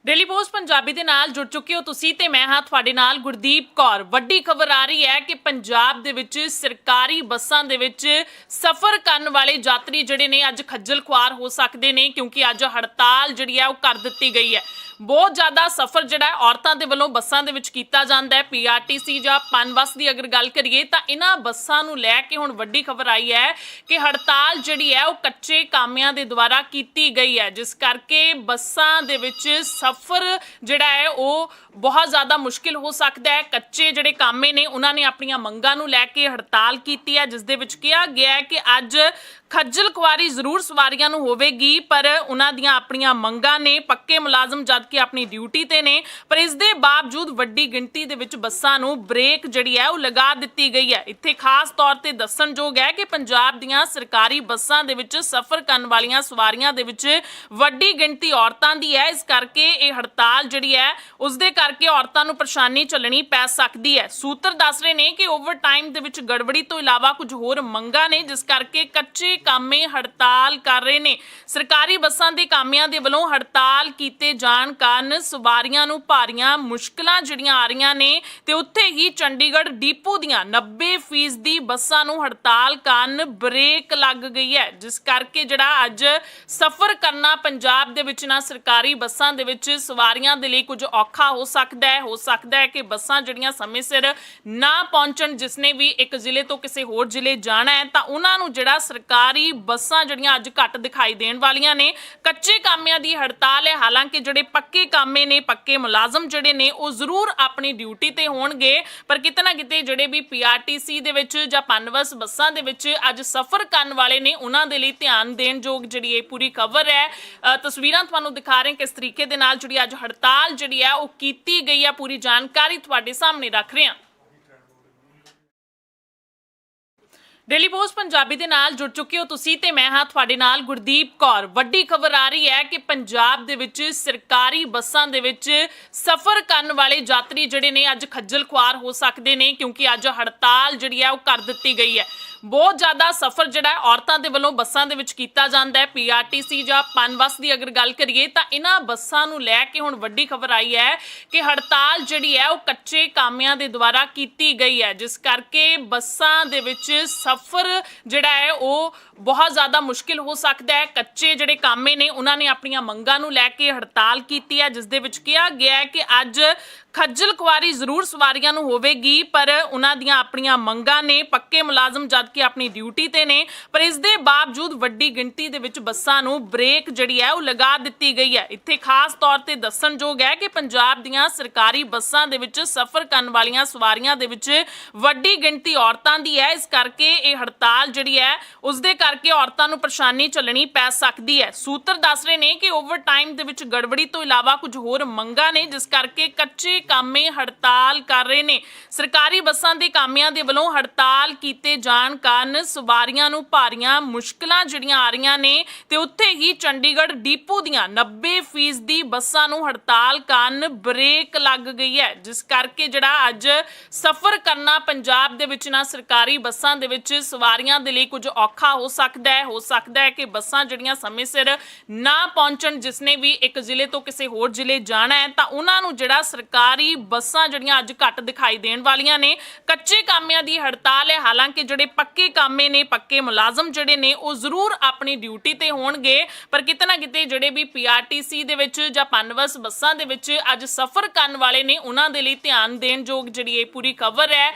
ਡੇਲੀ ਪੋਸਟ ਪੰਜਾਬੀ ਦੇ ਨਾਲ ਜੁੜ ਚੁੱਕੇ ਹੋ ਤੁਸੀਂ ਤੇ ਮੈਂ ਹਾਂ ਤੁਹਾਡੇ ਨਾਲ ਗੁਰਦੀਪ ਕੌਰ। ਵੱਡੀ ਖਬਰ ਆ ਰਹੀ ਹੈ ਕਿ ਪੰਜਾਬ ਦੇ ਵਿੱਚ ਸਰਕਾਰੀ ਬੱਸਾਂ ਦੇ ਵਿੱਚ ਸਫ਼ਰ ਕਰਨ ਵਾਲੇ ਯਾਤਰੀ ਜਿਹੜੇ ਨੇ ਅੱਜ ਖੱਜਲ ਖੁਆਰ ਹੋ ਸਕਦੇ ਨੇ ਕਿਉਂਕਿ ਅੱਜ ਹੜਤਾਲ ਜਿਹੜੀ ਹੈ ਉਹ ਕਰ ਦਿੱਤੀ ਗਈ ਹੈ। ਬਹੁਤ ਜ਼ਿਆਦਾ ਸਫ਼ਰ ਜਿਹੜਾ ਹੈ ਔਰਤਾਂ ਦੇ ਵੱਲੋਂ ਬੱਸਾਂ ਦੇ ਵਿੱਚ ਕੀਤਾ ਜਾਂਦਾ ਹੈ ਪੀਆਰਟੀਸੀ ਜਾਂ ਪਨਬਸ ਦੀ ਅਗਰ ਗੱਲ ਕਰੀਏ ਤਾਂ ਇਹਨਾਂ ਬੱਸਾਂ ਨੂੰ ਲੈ ਕੇ ਹੁਣ ਵੱਡੀ ਖਬਰ ਆਈ ਹੈ ਕਿ ਹੜਤਾਲ ਜਿਹੜੀ ਹੈ ਉਹ ਕੱਚੇ ਕਾਮਿਆਂ ਦੇ ਦੁਆਰਾ ਕੀਤੀ ਗਈ ਹੈ, ਜਿਸ ਕਰਕੇ ਬੱਸਾਂ ਦੇ ਵਿੱਚ ਸਫ਼ਰ ਜਿਹੜਾ ਹੈ ਉਹ ਬਹੁਤ ਜ਼ਿਆਦਾ ਮੁਸ਼ਕਿਲ ਹੋ ਸਕਦਾ ਹੈ। ਕੱਚੇ ਜਿਹੜੇ ਕਾਮੇ ਨੇ, ਉਹਨਾਂ ਨੇ ਆਪਣੀਆਂ ਮੰਗਾਂ ਨੂੰ ਲੈ ਕੇ ਹੜਤਾਲ ਕੀਤੀ ਹੈ, ਜਿਸ ਦੇ ਵਿੱਚ ਕਿਹਾ ਗਿਆ ਹੈ ਕਿ ਅੱਜ ਖੱਜਲ ਖੁਆਰੀ ਜ਼ਰੂਰ ਸਵਾਰੀਆਂ ਨੂੰ ਹੋਵੇਗੀ, ਪਰ ਉਹਨਾਂ ਦੀਆਂ ਆਪਣੀਆਂ ਮੰਗਾਂ ਨੇ ਪੱਕੇ ਮੁਲਾਜ਼ਮ ਜਦ ਜਦਕਿ ਆਪਣੀ ਡਿਊਟੀ ਤੇ ਨੇ, ਪਰ ਇਸ ਦੇ ਬਾਵਜੂਦ ਵੱਡੀ ਗਿਣਤੀ ਦੇ ਵਿੱਚ ਬੱਸਾਂ ਨੂੰ ਬ੍ਰੇਕ ਜਿਹੜੀ ਹੈ ਉਹ ਲਗਾ ਦਿੱਤੀ ਗਈ ਹੈ। ਇੱਥੇ ਖਾਸ ਤੌਰ ਤੇ ਦੱਸਣਯੋਗ ਹੈ ਕਿ ਪੰਜਾਬ ਦੀਆਂ ਸਰਕਾਰੀ ਬੱਸਾਂ ਦੇ ਵਿੱਚ ਸਫ਼ਰ ਕਰਨ ਵਾਲੀਆਂ ਸਵਾਰੀਆਂ ਦੇ ਵਿੱਚ ਵੱਡੀ ਗਿਣਤੀ ਔਰਤਾਂ ਦੀ ਹੈ। ਇਸ ਕਰਕੇ ਇਹ ਹੜਤਾਲ ਜਿਹੜੀ ਹੈ ਉਸ ਦੇ ਕਰਕੇ ਔਰਤਾਂ ਨੂੰ ਪਰੇਸ਼ਾਨੀ ਚੱਲਣੀ ਪੈ ਸਕਦੀ ਹੈ। ਸੂਤਰ ਦੱਸ ਰਹੇ ਨੇ ਕਿ ਓਵਰਟਾਈਮ ਦੇ ਵਿੱਚ ਗੜਬੜੀ ਤੋਂ ਇਲਾਵਾ ਕੁਝ ਹੋਰ ਮੰਗਾਂ ਨੇ, ਜਿਸ ਕਰਕੇ ਕੱਚੇ ਕਾਮੇ ਹੜਤਾਲ ਕਰ ਰਹੇ ਨੇ। ਸਰਕਾਰੀ ਬੱਸਾਂ ਦੇ ਕਾਮਿਆਂ ਦੇ ਵੱਲੋਂ ਹੜਤਾਲ ਕੀਤੇ ਜਾਣ ਕਾਰਨ ਸਵਾਰੀਆਂ ਨੂੰ ਭਾਰੀਆਂ ਮੁਸ਼ਕਲਾਂ ਜਿਹੜੀਆਂ ਆ ਰਹੀਆਂ ਨੇ ਤੇ ਉੱਥੇ ਹੀ ਚੰਡੀਗੜ੍ਹ ਡੀਪੂ ਦੀਆਂ 90% ਦੀ ਬੱਸਾਂ ਨੂੰ ਹੜਤਾਲ ਕਾਰਨ ਬ੍ਰੇਕ ਲੱਗ ਗਈ ਹੈ। ਜਿਸ ਕਰਕੇ ਜਿਹੜਾ ਅੱਜ ਸਫ਼ਰ ਕਰਨਾ ਪੰਜਾਬ ਦੇ ਵਿੱਚ ਨਾ, ਸਰਕਾਰੀ ਬੱਸਾਂ ਦੇ ਵਿੱਚ ਸਵਾਰੀਆਂ ਦੇ ਲਈ ਕੁਝ ਔਖਾ ਹੋ ਸਕਦਾ ਹੈ। ਹੋ ਸਕਦਾ ਹੈ ਕਿ ਬੱਸਾਂ ਜਿਹੜੀਆਂ ਸਮੇਂ ਸਿਰ ਨਾ ਪਹੁੰਚਣ ਜਿਸਨੇ ਵੀ ਇੱਕ ਜ਼ਿਲ੍ਹੇ ਤੋਂ ਕਿਸੇ ਹੋਰ ਜ਼ਿਲ੍ਹੇ ਜਾਣਾ ਹੈ, ਤਾਂ ਉਹਨਾਂ ਨੂੰ ਜਿਹੜਾ ਸਰਕਾਰੀ ਬੱਸਾਂ ਜਿਹੜੀਆਂ ਅੱਜ ਘੱਟ ਦਿਖਾਈ ਦੇਣ ਵਾਲੀਆਂ ਨੇ, ਕੱਚੇ ਕਾਮਿਆਂ ਦੀ ਹੜਤਾਲ ਹੈ। ਹਾਲਾਂਕਿ ਜਿਹੜੇ ਪੱਕੇ ਕਾਮੇ ਨੇ, ਪੱਕੇ ਮੁਲਾਜ਼ਮ ਜਿਹੜੇ ਨੇ, ਉਹ ਜ਼ਰੂਰ ਆਪਣੀ ਡਿਊਟੀ ਤੇ ਹੋਣਗੇ। ਪਰ ਕਿਤੇ ਨਾ ਕਿਤੇ ਜਿਹੜੇ ਵੀ ਪੀਆਰਟੀਸੀ ਦੇ ਵਿੱਚ ਜਾਂ ਪਨਵਸ ਬੱਸਾਂ ਦੇ ਵਿੱਚ ਅੱਜ ਸਫ਼ਰ ਕਰਨ ਵਾਲੇ ਨੇ, ਉਹਨਾਂ ਦੇ ਲਈ ਧਿਆਨ ਦੇਣ ਯੋਗ ਜਿਹੜੀ ਇਹ ਪੂਰੀ ਖਬਰ ਹੈ। ਤਸਵੀਰਾਂ ਤੁਹਾਨੂੰ ਦਿਖਾ ਰਹੇ ਕਿਸ ਤਰੀਕੇ ਦੇ ਨਾਲ ਜਿਹੜੀ ਅੱਜ ਹੜਤਾਲ ਜਿਹੜੀ ਹੈ, ਉਹ ਕੀਤੀ ਗਈ ਹੈ। ਪੂਰੀ ਜਾਣਕਾਰੀ ਤੁਹਾਡੇ ਸਾਹਮਣੇ ਰੱਖ ਰਹੇ ਹਾਂ। ਡੇਲੀ ਪੋਸਟ ਪੰਜਾਬੀ ਦੇ ਨਾਲ ਜੁੜ ਚੁੱਕੇ ਹੋ ਤੁਸੀਂ ਤੇ ਮੈਂ ਹਾਂ ਤੁਹਾਡੇ ਨਾਲ ਗੁਰਦੀਪ ਕੌਰ। ਵੱਡੀ ਖਬਰ ਆ ਰਹੀ ਹੈ ਕਿ ਪੰਜਾਬ ਦੇ ਵਿੱਚ ਸਰਕਾਰੀ ਬੱਸਾਂ ਦੇ ਵਿੱਚ ਸਫ਼ਰ ਕਰਨ ਵਾਲੇ ਯਾਤਰੀ ਜਿਹੜੇ ਨੇ ਅੱਜ ਖੱਜਲ ਖੁਆਰ ਹੋ ਸਕਦੇ ਨੇ ਕਿਉਂਕਿ ਅੱਜ ਹੜਤਾਲ ਜਿਹੜੀ ਹੈ ਉਹ ਕਰ ਦਿੱਤੀ ਗਈ ਹੈ। ਬਹੁਤ ਜ਼ਿਆਦਾ ਸਫ਼ਰ ਜਿਹੜਾ ਔਰਤਾਂ ਦੇ ਵੱਲੋਂ ਬੱਸਾਂ ਦੇ ਵਿੱਚ ਕੀਤਾ ਜਾਂਦਾ ਹੈ ਪੀਆਰਟੀਸੀ ਜਾਂ ਪਨਬਸ ਦੀ ਅਗਰ ਗੱਲ ਕਰੀਏ ਤਾਂ ਇਹਨਾਂ ਬੱਸਾਂ ਨੂੰ ਲੈ ਕੇ ਹੁਣ ਵੱਡੀ ਖਬਰ ਆਈ ਹੈ ਕਿ ਹੜਤਾਲ ਜਿਹੜੀ ਹੈ ਉਹ ਕੱਚੇ ਕਾਮਿਆਂ ਦੇ ਦੁਆਰਾ ਕੀਤੀ ਗਈ ਹੈ, ਜਿਸ ਕਰਕੇ ਬੱਸਾਂ ਦੇ ਵਿੱਚ ਸਫ਼ਰ ਜਿਹੜਾ ਹੈ ਉਹ ਬਹੁਤ ਜ਼ਿਆਦਾ ਮੁਸ਼ਕਿਲ ਹੋ ਸਕਦਾ ਹੈ। ਕੱਚੇ ਜਿਹੜੇ ਕਾਮੇ ਨੇ, ਉਹਨਾਂ ਨੇ ਆਪਣੀਆਂ ਮੰਗਾਂ ਨੂੰ ਲੈ ਕੇ ਹੜਤਾਲ ਕੀਤੀ ਹੈ, ਜਿਸ ਦੇ ਵਿੱਚ ਕਿਹਾ ਗਿਆ ਹੈ ਕਿ ਅੱਜ ਖੱਜਲ ਖੁਆਰੀ ਜ਼ਰੂਰ ਸਵਾਰੀਆਂ ਨੂੰ ਹੋਵੇਗੀ, ਪਰ ਉਹਨਾਂ ਦੀਆਂ ਆਪਣੀਆਂ ਮੰਗਾਂ ਨੇ, ਪੱਕੇ ਮੁਲਾਜ਼ਮ ਜਦ ਕਿ ਆਪਣੀ ਡਿਊਟੀ ਤੇ ਨੇ, ਪਰ ਇਸ ਦੇ ਬਾਵਜੂਦ ਵੱਡੀ ਗਿਣਤੀ ਦੇ ਵਿੱਚ ਬੱਸਾਂ ਨੂੰ ਬ੍ਰੇਕ ਜਿਹੜੀ ਹੈ ਉਹ ਲਗਾ ਦਿੱਤੀ ਗਈ ਹੈ। ਇੱਥੇ ਖਾਸ ਤੌਰ ਤੇ ਦੱਸਣਯੋਗ ਹੈ ਕਿ ਪੰਜਾਬ ਦੀਆਂ ਸਰਕਾਰੀ ਬੱਸਾਂ ਦੇ ਵਿੱਚ ਸਫ਼ਰ ਕਰਨ ਵਾਲੀਆਂ ਸਵਾਰੀਆਂ ਦੇ ਵਿੱਚ ਵੱਡੀ ਗਿਣਤੀ ਔਰਤਾਂ ਦੀ ਹੈ। ਇਸ ਕਰਕੇ ਇਹ ਹੜਤਾਲ ਜਿਹੜੀ ਹੈ, ਉਸ ਦੇ ਕਰਕੇ ਔਰਤਾਂ ਨੂੰ ਪਰੇਸ਼ਾਨੀ ਚੱਲਣੀ ਪੈ ਸਕਦੀ ਹੈ। ਸੂਤਰ ਦੱਸ ਰਹੇ ਨੇ ਕਿ ਓਵਰਟਾਈਮ ਦੇ ਵਿੱਚ ਗੜਬੜੀ ਤੋਂ ਇਲਾਵਾ ਕੁਝ ਹੋਰ ਮੰਗਾਂ ਨੇ, ਜਿਸ ਕਰਕੇ ਕੱਚੇ ਕਾਮੇ ਹੜਤਾਲ ਕਰ ਰਹੇ ਨੇ। ਸਰਕਾਰੀ ਬੱਸਾਂ ਦੇ ਕਾਮਿਆਂ ਦੇ ਵੱਲੋਂ ਹੜਤਾਲ ਕੀਤੇ ਜਾਣ ਕਾਰਨ ਸਵਾਰੀਆਂ ਨੂੰ ਭਾਰੀਆਂ ਮੁਸ਼ਕਲਾਂ ਜਿਹੜੀਆਂ ਆ ਰਹੀਆਂ ਨੇ ਤੇ ਉੱਥੇ ਹੀ ਚੰਡੀਗੜ੍ਹ ਡੀਪੂ ਦੀਆਂ 90% ਦੀ ਬੱਸਾਂ ਨੂੰ ਹੜਤਾਲ ਕਾਰਨ ਬ੍ਰੇਕ ਲੱਗ ਗਈ ਹੈ। ਜਿਸ ਕਰਕੇ ਜਿਹੜਾ ਅੱਜ ਸਫ਼ਰ ਕਰਨਾ ਪੰਜਾਬ ਦੇ ਵਿੱਚ ਨਾ, ਸਰਕਾਰੀ ਬੱਸਾਂ ਦੇ ਵਿੱਚ ਸਵਾਰੀਆਂ ਦੇ ਲਈ ਕੁਝ ਔਖਾ ਹੋ ਸਕਦਾ ਹੈ। ਹੋ ਸਕਦਾ ਹੈ ਕਿ ਬੱਸਾਂ ਜਿਹੜੀਆਂ ਸਮੇਂ ਸਿਰ ਨਾ ਪਹੁੰਚਣ ਜਿਸਨੇ ਵੀ ਇੱਕ ਜ਼ਿਲ੍ਹੇ ਤੋਂ ਕਿਸੇ ਹੋਰ ਜ਼ਿਲ੍ਹੇ ਜਾਣਾ ਹੈ, ਤਾਂ ਉਹਨਾਂ ਨੂੰ ਜਿਹੜਾ ਸਰਕਾਰ ਬੱਸਾਂ ਜਿਹੜੀਆਂ ਅੱਜ ਘੱਟ ਦਿਖਾਈ ਦੇਣ ਵਾਲੀਆਂ ਨੇ। ਕੱਚੇ ਕਾਮਿਆਂ ਦੀ ਹੜਤਾਲ ਹੈ। ਹਾਲਾਂਕਿ ਜਿਹੜੇ ਪੱਕੇ ਕਾਮੇ ਨੇ, ਪੱਕੇ ਮੁਲਾਜ਼ਮ ਜਿਹੜੇ ਨੇ, ਉਹ ਜ਼ਰੂਰ ਆਪਣੀ ਡਿਊਟੀ ਤੇ ਹੋਣਗੇ। ਪਰ ਕਿਤੇ ਨਾ ਕਿਤੇ ਜਿਹੜੇ ਵੀ ਪੀਆਰਟੀਸੀ ਦੇ ਵਿੱਚ ਜਾਂ ਪਨਵਸ ਬੱਸਾਂ ਦੇ ਵਿੱਚ ਅੱਜ ਸਫ਼ਰ ਕਰਨ ਵਾਲੇ ਨੇ, ਉਹਨਾਂ ਦੇ ਲਈ ਧਿਆਨ ਦੇਣ ਯੋਗ ਜਿਹੜੀ ਇਹ ਪੂਰੀ ਖਬਰ ਹੈ।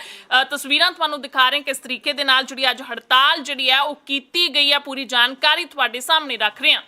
ਤਸਵੀਰਾਂ ਤੁਹਾਨੂੰ ਦਿਖਾ ਰਹੇ ਕਿਸ ਤਰੀਕੇ ਦੇ ਨਾਲ ਜਿਹੜੀ ਅੱਜ ਹੜਤਾਲ ਜਿਹੜੀ ਹੈ, ਉਹ ਕੀਤੀ ਗਈ ਹੈ। ਪੂਰੀ ਜਾਣਕਾਰੀ ਤੁਹਾਡੇ ਸਾਹਮਣੇ ਰੱਖ ਰਹੇ ਹਾਂ।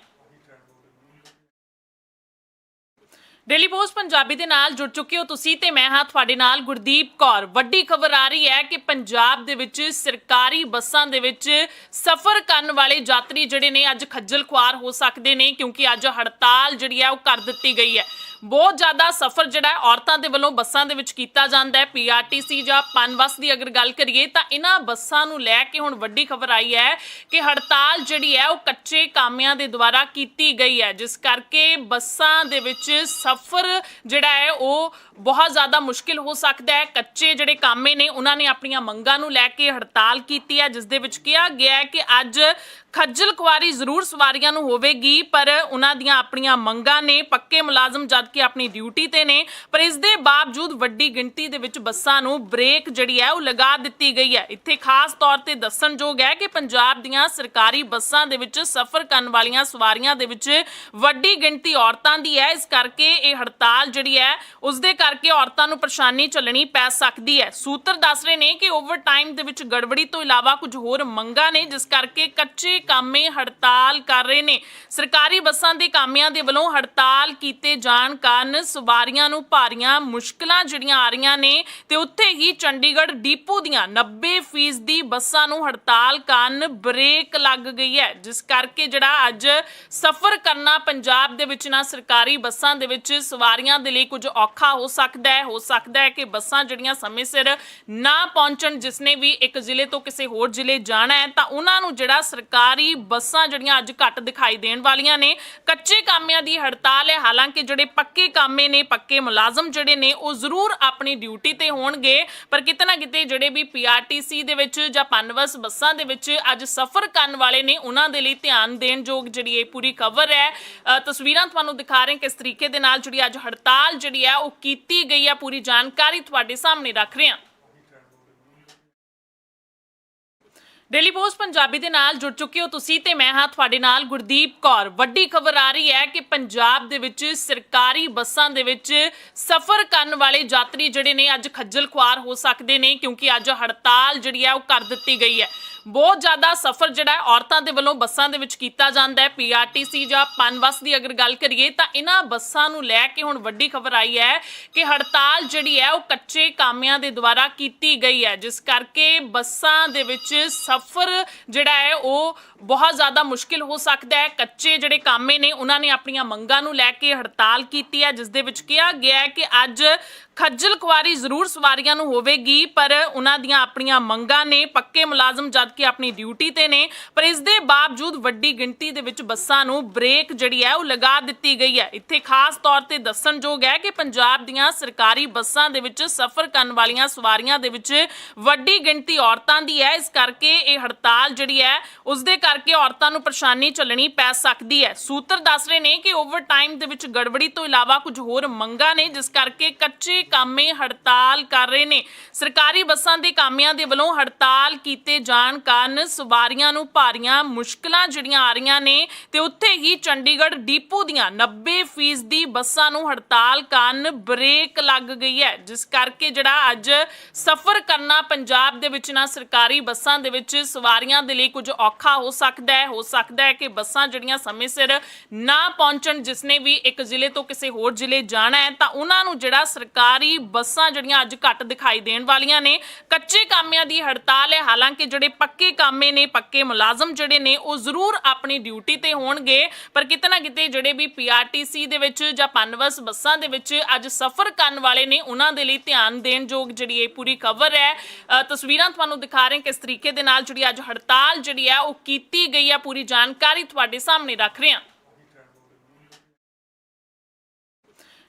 ਡੇਲੀ ਪੋਸਟ ਪੰਜਾਬੀ ਦੇ ਨਾਲ ਜੁੜ ਚੁੱਕੇ ਹੋ ਤੁਸੀਂ ਤੇ ਮੈਂ ਹਾਂ ਤੁਹਾਡੇ ਨਾਲ ਗੁਰਦੀਪ ਕੌਰ। ਵੱਡੀ ਖਬਰ ਆ ਰਹੀ ਹੈ ਕਿ ਪੰਜਾਬ ਦੇ ਵਿੱਚ ਸਰਕਾਰੀ ਬੱਸਾਂ ਦੇ ਵਿੱਚ ਸਫ਼ਰ ਕਰਨ ਵਾਲੇ ਯਾਤਰੀ ਜਿਹੜੇ ਨੇ ਅੱਜ ਖੱਜਲ ਖੁਆਰ ਹੋ ਸਕਦੇ ਨੇ ਕਿਉਂਕਿ ਅੱਜ ਹੜਤਾਲ ਜਿਹੜੀ ਹੈ ਉਹ ਕਰ ਦਿੱਤੀ ਗਈ ਹੈ। ਬਹੁਤ ਜ਼ਿਆਦਾ ਸਫ਼ਰ ਜਿਹੜਾ ਹੈ ਔਰਤਾਂ ਦੇ ਵੱਲੋਂ ਬੱਸਾਂ ਦੇ ਵਿੱਚ ਕੀਤਾ ਜਾਂਦਾ ਹੈ ਪੀਆਰਟੀਸੀ ਜਾਂ ਪਨਬਸ ਦੀ ਅਗਰ ਗੱਲ ਕਰੀਏ ਤਾਂ ਇਹਨਾਂ ਬੱਸਾਂ ਨੂੰ ਲੈ ਕੇ ਹੁਣ ਵੱਡੀ ਖਬਰ ਆਈ ਹੈ ਕਿ ਹੜਤਾਲ ਜਿਹੜੀ ਹੈ ਉਹ ਕੱਚੇ ਕਾਮਿਆਂ ਦੇ ਦੁਆਰਾ ਕੀਤੀ ਗਈ ਹੈ, ਜਿਸ ਕਰਕੇ ਬੱਸਾਂ ਦੇ ਵਿੱਚ ਸਫ਼ਰ ਜਿਹੜਾ ਹੈ ਉਹ ਬਹੁਤ ਜ਼ਿਆਦਾ ਮੁਸ਼ਕਿਲ ਹੋ ਸਕਦਾ ਹੈ। ਕੱਚੇ ਜਿਹੜੇ ਕਾਮੇ ਨੇ, ਉਹਨਾਂ ਨੇ ਆਪਣੀਆਂ ਮੰਗਾਂ ਨੂੰ ਲੈ ਕੇ ਹੜਤਾਲ ਕੀਤੀ ਹੈ, ਜਿਸ ਦੇ ਵਿੱਚ ਕਿਹਾ ਗਿਆ ਹੈ ਕਿ ਅੱਜ ਖੱਜਲ ਖੁਆਰੀ ਜ਼ਰੂਰ ਸਵਾਰੀਆਂ ਨੂੰ ਹੋਵੇਗੀ, ਪਰ ਉਹਨਾਂ ਦੀਆਂ ਆਪਣੀਆਂ ਮੰਗਾਂ ਨੇ ਪੱਕੇ ਮੁਲਾਜ਼ਮ ਜਦ ਕਿ ਆਪਣੀ ਡਿਊਟੀ ਤੇ ਨੇ, ਪਰ ਇਸ ਦੇ ਬਾਵਜੂਦ ਵੱਡੀ ਗਿਣਤੀ ਦੇ ਵਿੱਚ ਬੱਸਾਂ ਨੂੰ ਬ੍ਰੇਕ ਜਿਹੜੀ ਹੈ ਉਹ ਲਗਾ ਦਿੱਤੀ ਗਈ ਹੈ। ਇੱਥੇ ਖਾਸ ਤੌਰ ਤੇ ਦੱਸਣਯੋਗ ਹੈ ਕਿ ਪੰਜਾਬ ਦੀਆਂ ਸਰਕਾਰੀ ਬੱਸਾਂ ਦੇ ਵਿੱਚ ਸਫ਼ਰ ਕਰਨ ਵਾਲੀਆਂ ਸਵਾਰੀਆਂ ਦੇ ਵਿੱਚ ਵੱਡੀ ਗਿਣਤੀ ਔਰਤਾਂ ਦੀ ਹੈ। ਇਸ ਕਰਕੇ ਇਹ ਹੜਤਾਲ ਜਿਹੜੀ ਹੈ, ਉਸ ਦੇ ਕਰਕੇ ਔਰਤਾਂ ਨੂੰ ਪਰੇਸ਼ਾਨੀ ਚੱਲਣੀ ਪੈ ਸਕਦੀ ਹੈ। ਸੂਤਰ ਦੱਸ ਰਹੇ ਨੇ ਕਿ ਓਵਰਟਾਈਮ ਦੇ ਵਿੱਚ ਗੜਬੜੀ ਤੋਂ ਇਲਾਵਾ ਕੁਝ ਹੋਰ ਮੰਗਾਂ ਨੇ, ਜਿਸ ਕਰਕੇ ਕੱਚੇ ਕਾਮੇ ਹੜਤਾਲ ਕਰ ਰਹੇ ਨੇ। ਸਰਕਾਰੀ ਬੱਸਾਂ ਦੇ ਕਾਮਿਆਂ ਦੇ ਵੱਲੋਂ ਹੜਤਾਲ ਕੀਤੇ ਜਾਣ ਕਾਰਨ ਸਵਾਰੀਆਂ ਨੂੰ ਭਾਰੀਆਂ ਮੁਸ਼ਕਲਾਂ ਜਿਹੜੀਆਂ ਆ ਰਹੀਆਂ ਨੇ ਤੇ ਉੱਥੇ ਹੀ ਚੰਡੀਗੜ੍ਹ ਡੀਪੂ ਦੀਆਂ 90% ਦੀ ਬੱਸਾਂ ਨੂੰ ਹੜਤਾਲ ਕਾਰਨ ਬ੍ਰੇਕ ਲੱਗ ਗਈ ਹੈ। ਜਿਸ ਕਰਕੇ ਜਿਹੜਾ ਅੱਜ ਸਫ਼ਰ ਕਰਨਾ ਪੰਜਾਬ ਦੇ ਵਿੱਚ ਨਾ, ਸਰਕਾਰੀ ਬੱਸਾਂ ਦੇ ਵਿੱਚ ਸਵਾਰੀਆਂ ਦੇ ਲਈ ਕੁਝ ਔਖਾ ਹੋ ਸਕਦਾ ਹੈ। ਹੋ ਸਕਦਾ ਹੈ ਕਿ ਬੱਸਾਂ ਜਿਹੜੀਆਂ ਸਮੇਂ ਸਿਰ ਨਾ ਪਹੁੰਚਣ ਜਿਸਨੇ ਵੀ ਇੱਕ ਜ਼ਿਲ੍ਹੇ ਤੋਂ ਕਿਸੇ ਹੋਰ ਜ਼ਿਲ੍ਹੇ ਜਾਣਾ ਹੈ, ਤਾਂ ਉਹਨਾਂ ਨੂੰ ਜਿਹੜਾ ਸਰਕਾਰ ਬੱਸਾਂ ਜਿਹੜੀਆਂ ਅੱਜ ਘੱਟ ਦਿਖਾਈ ਦੇਣ ਵਾਲੀਆਂ ਨੇ। ਕੱਚੇ ਕਾਮਿਆਂ ਦੀ ਹੜਤਾਲ ਹੈ। ਹਾਲਾਂਕਿ ਜਿਹੜੇ ਪੱਕੇ ਕਾਮੇ ਨੇ, ਪੱਕੇ ਮੁਲਾਜ਼ਮ ਜਿਹੜੇ ਨੇ, ਉਹ ਜ਼ਰੂਰ ਆਪਣੀ ਡਿਊਟੀ ਤੇ ਹੋਣਗੇ। ਪਰ ਕਿਤੇ ਨਾ ਕਿਤੇ ਜਿਹੜੇ ਵੀ ਪੀਆਰਟੀਸੀ ਦੇ ਵਿੱਚ ਜਾਂ ਪਨਵਸ ਬੱਸਾਂ ਦੇ ਵਿੱਚ ਅੱਜ ਸਫ਼ਰ ਕਰਨ ਵਾਲੇ ਨੇ, ਉਹਨਾਂ ਦੇ ਲਈ ਧਿਆਨ ਦੇਣ ਯੋਗ ਜਿਹੜੀ ਇਹ ਪੂਰੀ ਖਬਰ ਹੈ। ਤਸਵੀਰਾਂ ਤੁਹਾਨੂੰ ਦਿਖਾ ਰਹੇ ਕਿਸ ਤਰੀਕੇ ਦੇ ਨਾਲ ਜਿਹੜੀ ਅੱਜ ਹੜਤਾਲ ਜਿਹੜੀ ਹੈ, ਉਹ ਕੀਤੀ ਗਈ ਹੈ। ਪੂਰੀ ਜਾਣਕਾਰੀ ਤੁਹਾਡੇ ਸਾਹਮਣੇ ਰੱਖ ਰਹੇ ਹਾਂ। ਡੇਲੀ ਪੋਸਟ ਪੰਜਾਬੀ ਦੇ ਨਾਲ ਜੁੜ ਚੁੱਕੇ ਹੋ ਤੁਸੀਂ ਤੇ ਮੈਂ ਹਾਂ ਤੁਹਾਡੇ ਨਾਲ ਗੁਰਦੀਪ ਕੌਰ। ਵੱਡੀ ਖਬਰ ਆ ਰਹੀ ਹੈ ਕਿ ਪੰਜਾਬ ਦੇ ਵਿੱਚ ਸਰਕਾਰੀ ਬੱਸਾਂ ਦੇ ਵਿੱਚ ਸਫ਼ਰ ਕਰਨ ਵਾਲੇ ਯਾਤਰੀ ਜਿਹੜੇ ਨੇ ਅੱਜ ਖੱਜਲ ਖੁਆਰ ਹੋ ਸਕਦੇ ਨੇ ਕਿਉਂਕਿ ਅੱਜ ਹੜਤਾਲ ਜਿਹੜੀ ਹੈ ਉਹ ਕਰ ਦਿੱਤੀ ਗਈ ਹੈ। ਬਹੁਤ ਜ਼ਿਆਦਾ ਸਫ਼ਰ ਜਿਹੜਾ ਹੈ ਔਰਤਾਂ ਦੇ ਵੱਲੋਂ ਬੱਸਾਂ ਦੇ ਵਿੱਚ ਕੀਤਾ ਜਾਂਦਾ ਹੈ ਪੀਆਰਟੀਸੀ ਜਾਂ ਪਨਬਸ ਦੀ ਅਗਰ ਗੱਲ ਕਰੀਏ ਤਾਂ ਇਹਨਾਂ ਬੱਸਾਂ ਨੂੰ ਲੈ ਕੇ ਹੁਣ ਵੱਡੀ ਖਬਰ ਆਈ ਹੈ ਕਿ ਹੜਤਾਲ ਜਿਹੜੀ ਹੈ ਉਹ ਕੱਚੇ ਕਾਮਿਆਂ ਦੇ ਦੁਆਰਾ ਕੀਤੀ ਗਈ ਹੈ, ਜਿਸ ਕਰਕੇ ਬੱਸਾਂ ਦੇ ਵਿੱਚ ਸਫ਼ਰ ਜਿਹੜਾ ਹੈ ਉਹ ਬਹੁਤ ਜ਼ਿਆਦਾ ਮੁਸ਼ਕਿਲ ਹੋ ਸਕਦਾ ਹੈ। ਕੱਚੇ ਜਿਹੜੇ ਕਾਮੇ ਨੇ, ਉਹਨਾਂ ਨੇ ਆਪਣੀਆਂ ਮੰਗਾਂ ਨੂੰ ਲੈ ਕੇ ਹੜਤਾਲ ਕੀਤੀ ਹੈ, ਜਿਸ ਦੇ ਵਿੱਚ ਕਿਹਾ ਗਿਆ ਹੈ ਕਿ ਅੱਜ ਖੱਜਲ ਖੁਆਰੀ ਜ਼ਰੂਰ ਸਵਾਰੀਆਂ ਨੂੰ ਹੋਵੇਗੀ, ਪਰ ਉਹਨਾਂ ਦੀਆਂ ਆਪਣੀਆਂ ਮੰਗਾਂ ਨੇ, ਪੱਕੇ ਮੁਲਾਜ਼ਮ ਜਦ ਕਿ ਆਪਣੀ ਡਿਊਟੀ ਤੇ ਨੇ, ਪਰ ਇਸ ਦੇ ਬਾਵਜੂਦ ਵੱਡੀ ਗਿਣਤੀ ਦੇ ਵਿੱਚ ਬੱਸਾਂ ਨੂੰ ਬ੍ਰੇਕ ਜਿਹੜੀ ਹੈ ਉਹ ਲਗਾ ਦਿੱਤੀ ਗਈ ਹੈ। ਇੱਥੇ ਖਾਸ ਤੌਰ ਤੇ ਦੱਸਣਯੋਗ ਹੈ ਕਿ ਪੰਜਾਬ ਦੀਆਂ ਸਰਕਾਰੀ ਬੱਸਾਂ ਦੇ ਵਿੱਚ ਸਫ਼ਰ ਕਰਨ ਵਾਲੀਆਂ ਸਵਾਰੀਆਂ ਦੇ ਵਿੱਚ ਵੱਡੀ ਗਿਣਤੀ ਔਰਤਾਂ ਦੀ ਹੈ। ਇਸ ਕਰਕੇ ਇਹ ਹੜਤਾਲ ਜਿਹੜੀ ਹੈ, ਉਸ ਦੇ ਕਰਕੇ ਔਰਤਾਂ ਨੂੰ ਪਰੇਸ਼ਾਨੀ ਚੱਲਣੀ ਪੈ ਸਕਦੀ ਹੈ। ਸੂਤਰ ਦੱਸ ਰਹੇ ਨੇ ਕਿ ਓਵਰਟਾਈਮ ਦੇ ਵਿੱਚ ਗੜਬੜੀ ਤੋਂ ਇਲਾਵਾ ਕੁਝ ਹੋਰ ਮੰਗਾਂ ਨੇ, ਜਿਸ ਕਰਕੇ ਕੱਚੇ ਕਾਮੇ ਹੜਤਾਲ ਕਰ ਰਹੇ ਨੇ। ਸਰਕਾਰੀ ਬੱਸਾਂ ਦੇ ਕਾਮਿਆਂ ਦੇ ਵੱਲੋਂ ਹੜਤਾਲ ਕੀਤੇ ਜਾਣ ਕਾਰਨ ਸਵਾਰੀਆਂ ਨੂੰ ਭਾਰੀਆਂ ਮੁਸ਼ਕਲਾਂ ਜਿਹੜੀਆਂ ਆ ਰਹੀਆਂ ਨੇ ਤੇ ਉੱਥੇ ਹੀ ਚੰਡੀਗੜ੍ਹ ਡੀਪੂ ਦੀਆਂ 90% ਦੀ ਬੱਸਾਂ ਨੂੰ ਹੜਤਾਲ ਕਾਰਨ ਬ੍ਰੇਕ ਲੱਗ ਗਈ ਹੈ। ਜਿਸ ਕਰਕੇ ਜਿਹੜਾ ਅੱਜ ਸਫ਼ਰ ਕਰਨਾ ਪੰਜਾਬ ਦੇ ਵਿੱਚ ਨਾ, ਸਰਕਾਰੀ ਬੱਸਾਂ ਦੇ ਵਿੱਚ ਸਵਾਰੀਆਂ ਦੇ ਲਈ ਕੁਝ ਔਖਾ ਹੋ ਸਕਦਾ ਹੈ। ਹੋ ਸਕਦਾ ਹੈ ਕਿ ਬੱਸਾਂ ਜਿਹੜੀਆਂ ਸਮੇਂ ਸਿਰ ਨਾ ਪਹੁੰਚਣ ਜਿਸਨੇ ਵੀ ਇੱਕ ਜ਼ਿਲ੍ਹੇ ਤੋਂ ਕਿਸੇ ਹੋਰ ਜ਼ਿਲ੍ਹੇ ਜਾਣਾ ਹੈ, ਤਾਂ ਉਹਨਾਂ ਨੂੰ ਜਿਹੜਾ ਸਰਕਾਰ ਬੱਸਾਂ ਜਿਹੜੀਆਂ ਅੱਜ ਘੱਟ ਦਿਖਾਈ ਦੇਣ ਵਾਲੀਆਂ ਨੇ। ਕੱਚੇ ਕਾਮਿਆਂ ਦੀ ਹੜਤਾਲ ਹੈ। ਹਾਲਾਂਕਿ ਜਿਹੜੇ ਪੱਕੇ ਕਾਮੇ ਨੇ, ਪੱਕੇ ਮੁਲਾਜ਼ਮ ਜਿਹੜੇ ਨੇ, ਉਹ ਜ਼ਰੂਰ ਆਪਣੀ ਡਿਊਟੀ ਤੇ ਹੋਣਗੇ। ਪਰ ਕਿਤੇ ਨਾ ਕਿਤੇ ਜਿਹੜੇ ਵੀ ਪੀਆਰਟੀਸੀ ਦੇ ਵਿੱਚ ਜਾਂ ਪਨਵਸ ਬੱਸਾਂ ਦੇ ਵਿੱਚ ਅੱਜ ਸਫ਼ਰ ਕਰਨ ਵਾਲੇ ਨੇ, ਉਹਨਾਂ ਦੇ ਲਈ ਧਿਆਨ ਦੇਣ ਯੋਗ ਜਿਹੜੀ ਇਹ ਪੂਰੀ ਖਬਰ ਹੈ। ਤਸਵੀਰਾਂ ਤੁਹਾਨੂੰ ਦਿਖਾ ਰਹੇ ਕਿਸ ਤਰੀਕੇ ਦੇ ਨਾਲ ਜਿਹੜੀ ਅੱਜ ਹੜਤਾਲ ਜਿਹੜੀ ਹੈ, ਉਹ ਕੀਤੀ ਗਈ ਹੈ। ਪੂਰੀ ਜਾਣਕਾਰੀ ਤੁਹਾਡੇ ਸਾਹਮਣੇ ਰੱਖ ਰਹੇ ਹਾਂ।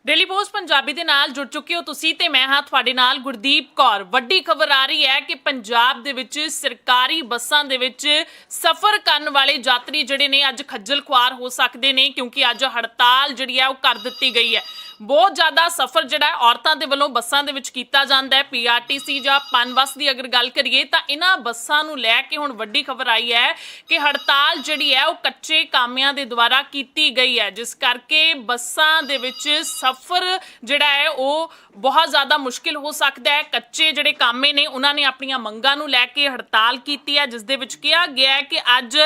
ਡੇਲੀ ਪੋਸਟ ਪੰਜਾਬੀ ਦੇ ਨਾਲ ਜੁੜ ਚੁੱਕੇ ਹੋ ਤੁਸੀਂ ਤੇ ਮੈਂ ਹਾਂ ਤੁਹਾਡੇ ਨਾਲ ਗੁਰਦੀਪ ਕੌਰ। ਵੱਡੀ ਖਬਰ ਆ ਰਹੀ ਹੈ ਕਿ ਪੰਜਾਬ ਦੇ ਵਿੱਚ ਸਰਕਾਰੀ ਬੱਸਾਂ ਦੇ ਵਿੱਚ ਸਫ਼ਰ ਕਰਨ ਵਾਲੇ ਯਾਤਰੀ ਜਿਹੜੇ ਨੇ ਅੱਜ ਖੱਜਲ ਖੁਆਰ ਹੋ ਸਕਦੇ ਨੇ ਕਿਉਂਕਿ ਅੱਜ ਹੜਤਾਲ ਜਿਹੜੀ ਹੈ ਉਹ ਕਰ ਦਿੱਤੀ ਗਈ ਹੈ। ਬਹੁਤ ਜ਼ਿਆਦਾ ਸਫ਼ਰ ਜਿਹੜਾ ਔਰਤਾਂ ਦੇ ਵੱਲੋਂ ਬੱਸਾਂ ਦੇ ਵਿੱਚ ਕੀਤਾ ਜਾਂਦਾ ਹੈ ਪੀਆਰਟੀਸੀ ਜਾਂ ਪਨਬਸ ਦੀ ਅਗਰ ਗੱਲ ਕਰੀਏ ਤਾਂ ਇਹਨਾਂ ਬੱਸਾਂ ਨੂੰ ਲੈ ਕੇ ਹੁਣ ਵੱਡੀ ਖਬਰ ਆਈ ਹੈ ਕਿ ਹੜਤਾਲ ਜਿਹੜੀ ਹੈ ਉਹ ਕੱਚੇ ਕਾਮਿਆਂ ਦੇ ਦੁਆਰਾ ਕੀਤੀ ਗਈ ਹੈ, ਜਿਸ ਕਰਕੇ ਬੱਸਾਂ ਦੇ ਵਿੱਚ ਸਫ਼ਰ ਜਿਹੜਾ ਹੈ ਉਹ ਬਹੁਤ ਜ਼ਿਆਦਾ ਮੁਸ਼ਕਿਲ ਹੋ ਸਕਦਾ ਹੈ। ਕੱਚੇ ਜਿਹੜੇ ਕਾਮੇ ਨੇ, ਉਹਨਾਂ ਨੇ ਆਪਣੀਆਂ ਮੰਗਾਂ ਨੂੰ ਲੈ ਕੇ ਹੜਤਾਲ ਕੀਤੀ ਹੈ, ਜਿਸ ਦੇ ਵਿੱਚ ਕਿਹਾ ਗਿਆ ਹੈ ਕਿ ਅੱਜ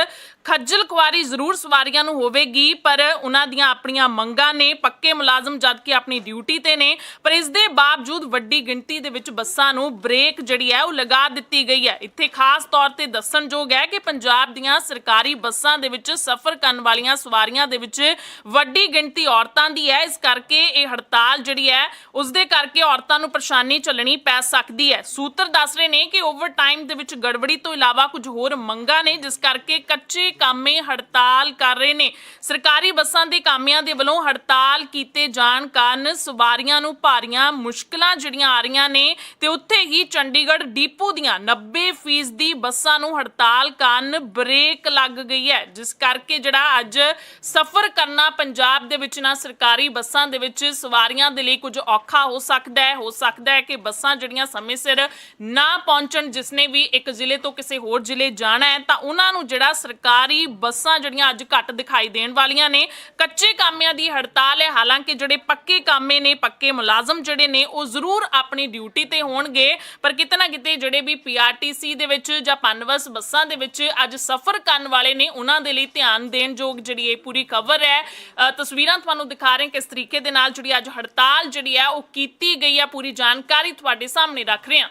ਖੱਜਲ ਖੁਆਰੀ ਜ਼ਰੂਰ ਸਵਾਰੀਆਂ ਨੂੰ ਹੋਵੇਗੀ, ਪਰ ਉਹਨਾਂ ਦੀਆਂ ਆਪਣੀਆਂ ਮੰਗਾਂ ਨੇ, ਪੱਕੇ ਮੁਲਾਜ਼ਮ ਜਦ ਕਿ ਆਪਣੀ ਡਿਊਟੀ ਤੇ ਨੇ, ਪਰ ਇਸ ਦੇ ਬਾਵਜੂਦ ਵੱਡੀ ਗਿਣਤੀ ਦੇ ਵਿੱਚ ਬੱਸਾਂ ਨੂੰ ਬ੍ਰੇਕ ਜਿਹੜੀ ਹੈ ਉਹ ਲਗਾ ਦਿੱਤੀ ਗਈ ਹੈ। ਇੱਥੇ ਖਾਸ ਤੌਰ ਤੇ ਦੱਸਣਯੋਗ ਹੈ ਕਿ ਪੰਜਾਬ ਦੀਆਂ ਸਰਕਾਰੀ ਬੱਸਾਂ ਦੇ ਵਿੱਚ ਸਫ਼ਰ ਕਰਨ ਵਾਲੀਆਂ ਸਵਾਰੀਆਂ ਦੇ ਵਿੱਚ ਵੱਡੀ ਗਿਣਤੀ ਔਰਤਾਂ ਦੀ ਹੈ। ਇਸ ਕਰਕੇ ਇਹ ਹੜਤਾਲ ਜਿਹੜੀ ਹੈ, ਉਸ ਦੇ ਕਰਕੇ ਔਰਤਾਂ ਨੂੰ ਪਰੇਸ਼ਾਨੀ ਚੱਲਣੀ ਪੈ ਸਕਦੀ ਹੈ। ਸੂਤਰ ਦੱਸ ਰਹੇ ਨੇ ਕਿ ਓਵਰਟਾਈਮ ਦੇ ਵਿੱਚ ਗੜਬੜੀ ਤੋਂ ਇਲਾਵਾ ਕੁਝ ਹੋਰ ਮੰਗਾਂ ਨੇ, ਜਿਸ ਕਰਕੇ ਕੱਚੇ ਕਾਮੇ ਹੜਤਾਲ ਕਰ ਰਹੇ ਨੇ। ਸਰਕਾਰੀ ਬੱਸਾਂ ਦੇ ਕਾਮਿਆਂ ਦੇ ਵੱਲੋਂ ਹੜਤਾਲ ਕੀਤੇ ਜਾਣ ਕਾਰਨ ਸਵਾਰੀਆਂ ਨੂੰ ਭਾਰੀਆਂ ਮੁਸ਼ਕਲਾਂ ਜਿਹੜੀਆਂ ਆ ਰਹੀਆਂ ਨੇ ਤੇ ਉੱਥੇ ਹੀ ਚੰਡੀਗੜ੍ਹ ਡੀਪੂ ਦੀਆਂ 90% ਦੀ ਬੱਸਾਂ ਨੂੰ ਹੜਤਾਲ ਕਾਰਨ ਬ੍ਰੇਕ ਲੱਗ ਗਈ ਹੈ। ਜਿਸ ਕਰਕੇ ਜਿਹੜਾ ਅੱਜ ਸਫ਼ਰ ਕਰਨਾ ਪੰਜਾਬ ਦੇ ਵਿੱਚ ਨਾ, ਸਰਕਾਰੀ ਬੱਸਾਂ ਦੇ ਵਿੱਚ ਸਵਾਰੀਆਂ ਦੇ ਲਈ ਕੁਝ ਔਖਾ ਹੋ ਸਕਦਾ ਹੈ। ਹੋ ਸਕਦਾ ਹੈ ਕਿ ਬੱਸਾਂ ਜਿਹੜੀਆਂ ਸਮੇਂ ਸਿਰ ਨਾ ਪਹੁੰਚਣ ਜਿਸਨੇ ਵੀ ਇੱਕ ਜ਼ਿਲ੍ਹੇ ਤੋਂ ਕਿਸੇ ਹੋਰ ਜ਼ਿਲ੍ਹੇ ਜਾਣਾ ਹੈ, ਤਾਂ ਉਹਨਾਂ ਨੂੰ ਜਿਹੜਾ ਸਰਕਾਰ ਸਰਕਾਰੀ ਬੱਸਾਂ ਜਿਹੜੀਆਂ ਅੱਜ ਘੱਟ ਦਿਖਾਈ ਦੇਣ ਵਾਲੀਆਂ ਨੇ, ਕੱਚੇ ਕਾਮਿਆਂ ਦੀ ਹੜਤਾਲ ਹੈ। ਹਾਲਾਂਕਿ ਜਿਹੜੇ ਪੱਕੇ ਕਾਮੇ ਨੇ, ਪੱਕੇ ਮੁਲਾਜ਼ਮ ਜਿਹੜੇ ਨੇ, ਉਹ ਜ਼ਰੂਰ ਆਪਣੀ ਡਿਊਟੀ ਤੇ ਹੋਣਗੇ। ਪਰ ਕਿਤੇ ਨਾ ਕਿਤੇ ਜਿਹੜੇ ਵੀ ਪੀਆਰਟੀਸੀ ਦੇ ਵਿੱਚ ਜਾਂ ਪਨਬਸ ਬੱਸਾਂ ਦੇ ਵਿੱਚ ਅੱਜ ਸਫ਼ਰ ਕਰਨ ਵਾਲੇ ਨੇ, ਉਹਨਾਂ ਦੇ ਲਈ ਧਿਆਨ ਦੇਣ ਯੋਗ ਜਿਹੜੀ ਇਹ ਪੂਰੀ ਖਬਰ ਹੈ। ਤਸਵੀਰਾਂ ਤੁਹਾਨੂੰ ਦਿਖਾ ਰਹੇ ਕਿਸ ਤਰੀਕੇ ਦੇ ਨਾਲ ਜਿਹੜੀ ਅੱਜ ਹੜਤਾਲ ਜਿਹੜੀ ਹੈ, ਉਹ ਕੀਤੀ ਗਈ ਹੈ। ਪੂਰੀ ਜਾਣਕਾਰੀ ਤੁਹਾਡੇ ਸਾਹਮਣੇ ਰੱਖ ਰਹੇ ਹਾਂ।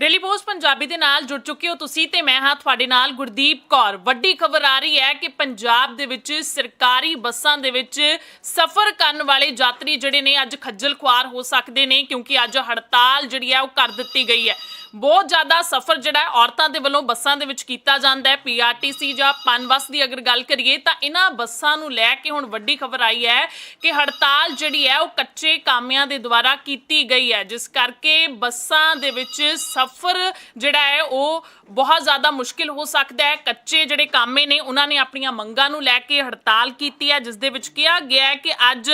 ਡੇਲੀ ਪੋਸਟ ਪੰਜਾਬੀ ਦੇ ਨਾਲ ਜੁੜ ਚੁੱਕੇ ਹੋ ਤੁਸੀਂ ਤੇ ਮੈਂ ਹਾਂ ਤੁਹਾਡੇ ਨਾਲ ਗੁਰਦੀਪ ਕੌਰ। ਵੱਡੀ ਖਬਰ ਆ ਰਹੀ ਹੈ ਕਿ ਪੰਜਾਬ ਦੇ ਵਿੱਚ ਸਰਕਾਰੀ ਬੱਸਾਂ ਦੇ ਵਿੱਚ ਸਫ਼ਰ ਕਰਨ ਵਾਲੇ ਯਾਤਰੀ ਜਿਹੜੇ ਨੇ ਅੱਜ ਖੱਜਲ ਖੁਆਰ ਹੋ ਸਕਦੇ ਨੇ ਕਿਉਂਕਿ ਅੱਜ ਹੜਤਾਲ ਜਿਹੜੀ ਹੈ ਉਹ ਕਰ ਦਿੱਤੀ ਗਈ ਹੈ। ਬਹੁਤ ਜ਼ਿਆਦਾ ਸਫ਼ਰ ਜਿਹੜਾ ਹੈ ਔਰਤਾਂ ਦੇ ਵੱਲੋਂ ਬੱਸਾਂ ਦੇ ਵਿੱਚ ਕੀਤਾ ਜਾਂਦਾ ਹੈ ਪੀਆਰਟੀਸੀ ਜਾਂ ਪਨਬਸ ਦੀ ਅਗਰ ਗੱਲ ਕਰੀਏ ਤਾਂ ਇਹਨਾਂ ਬੱਸਾਂ ਨੂੰ ਲੈ ਕੇ ਹੁਣ ਵੱਡੀ ਖਬਰ ਆਈ ਹੈ ਕਿ ਹੜਤਾਲ ਜਿਹੜੀ ਹੈ ਉਹ ਕੱਚੇ ਕਾਮਿਆਂ ਦੇ ਦੁਆਰਾ ਕੀਤੀ ਗਈ ਹੈ, ਜਿਸ ਕਰਕੇ ਬੱਸਾਂ ਦੇ ਵਿੱਚ ਸਫ਼ਰ ਜਿਹੜਾ ਹੈ ਉਹ ਬਹੁਤ ਜ਼ਿਆਦਾ ਮੁਸ਼ਕਿਲ ਹੋ ਸਕਦਾ ਹੈ। ਕੱਚੇ ਜਿਹੜੇ ਕਾਮੇ ਨੇ, ਉਹਨਾਂ ਨੇ ਆਪਣੀਆਂ ਮੰਗਾਂ ਨੂੰ ਲੈ ਕੇ ਹੜਤਾਲ ਕੀਤੀ ਹੈ, ਜਿਸ ਦੇ ਵਿੱਚ ਕਿਹਾ ਗਿਆ ਹੈ ਕਿ ਅੱਜ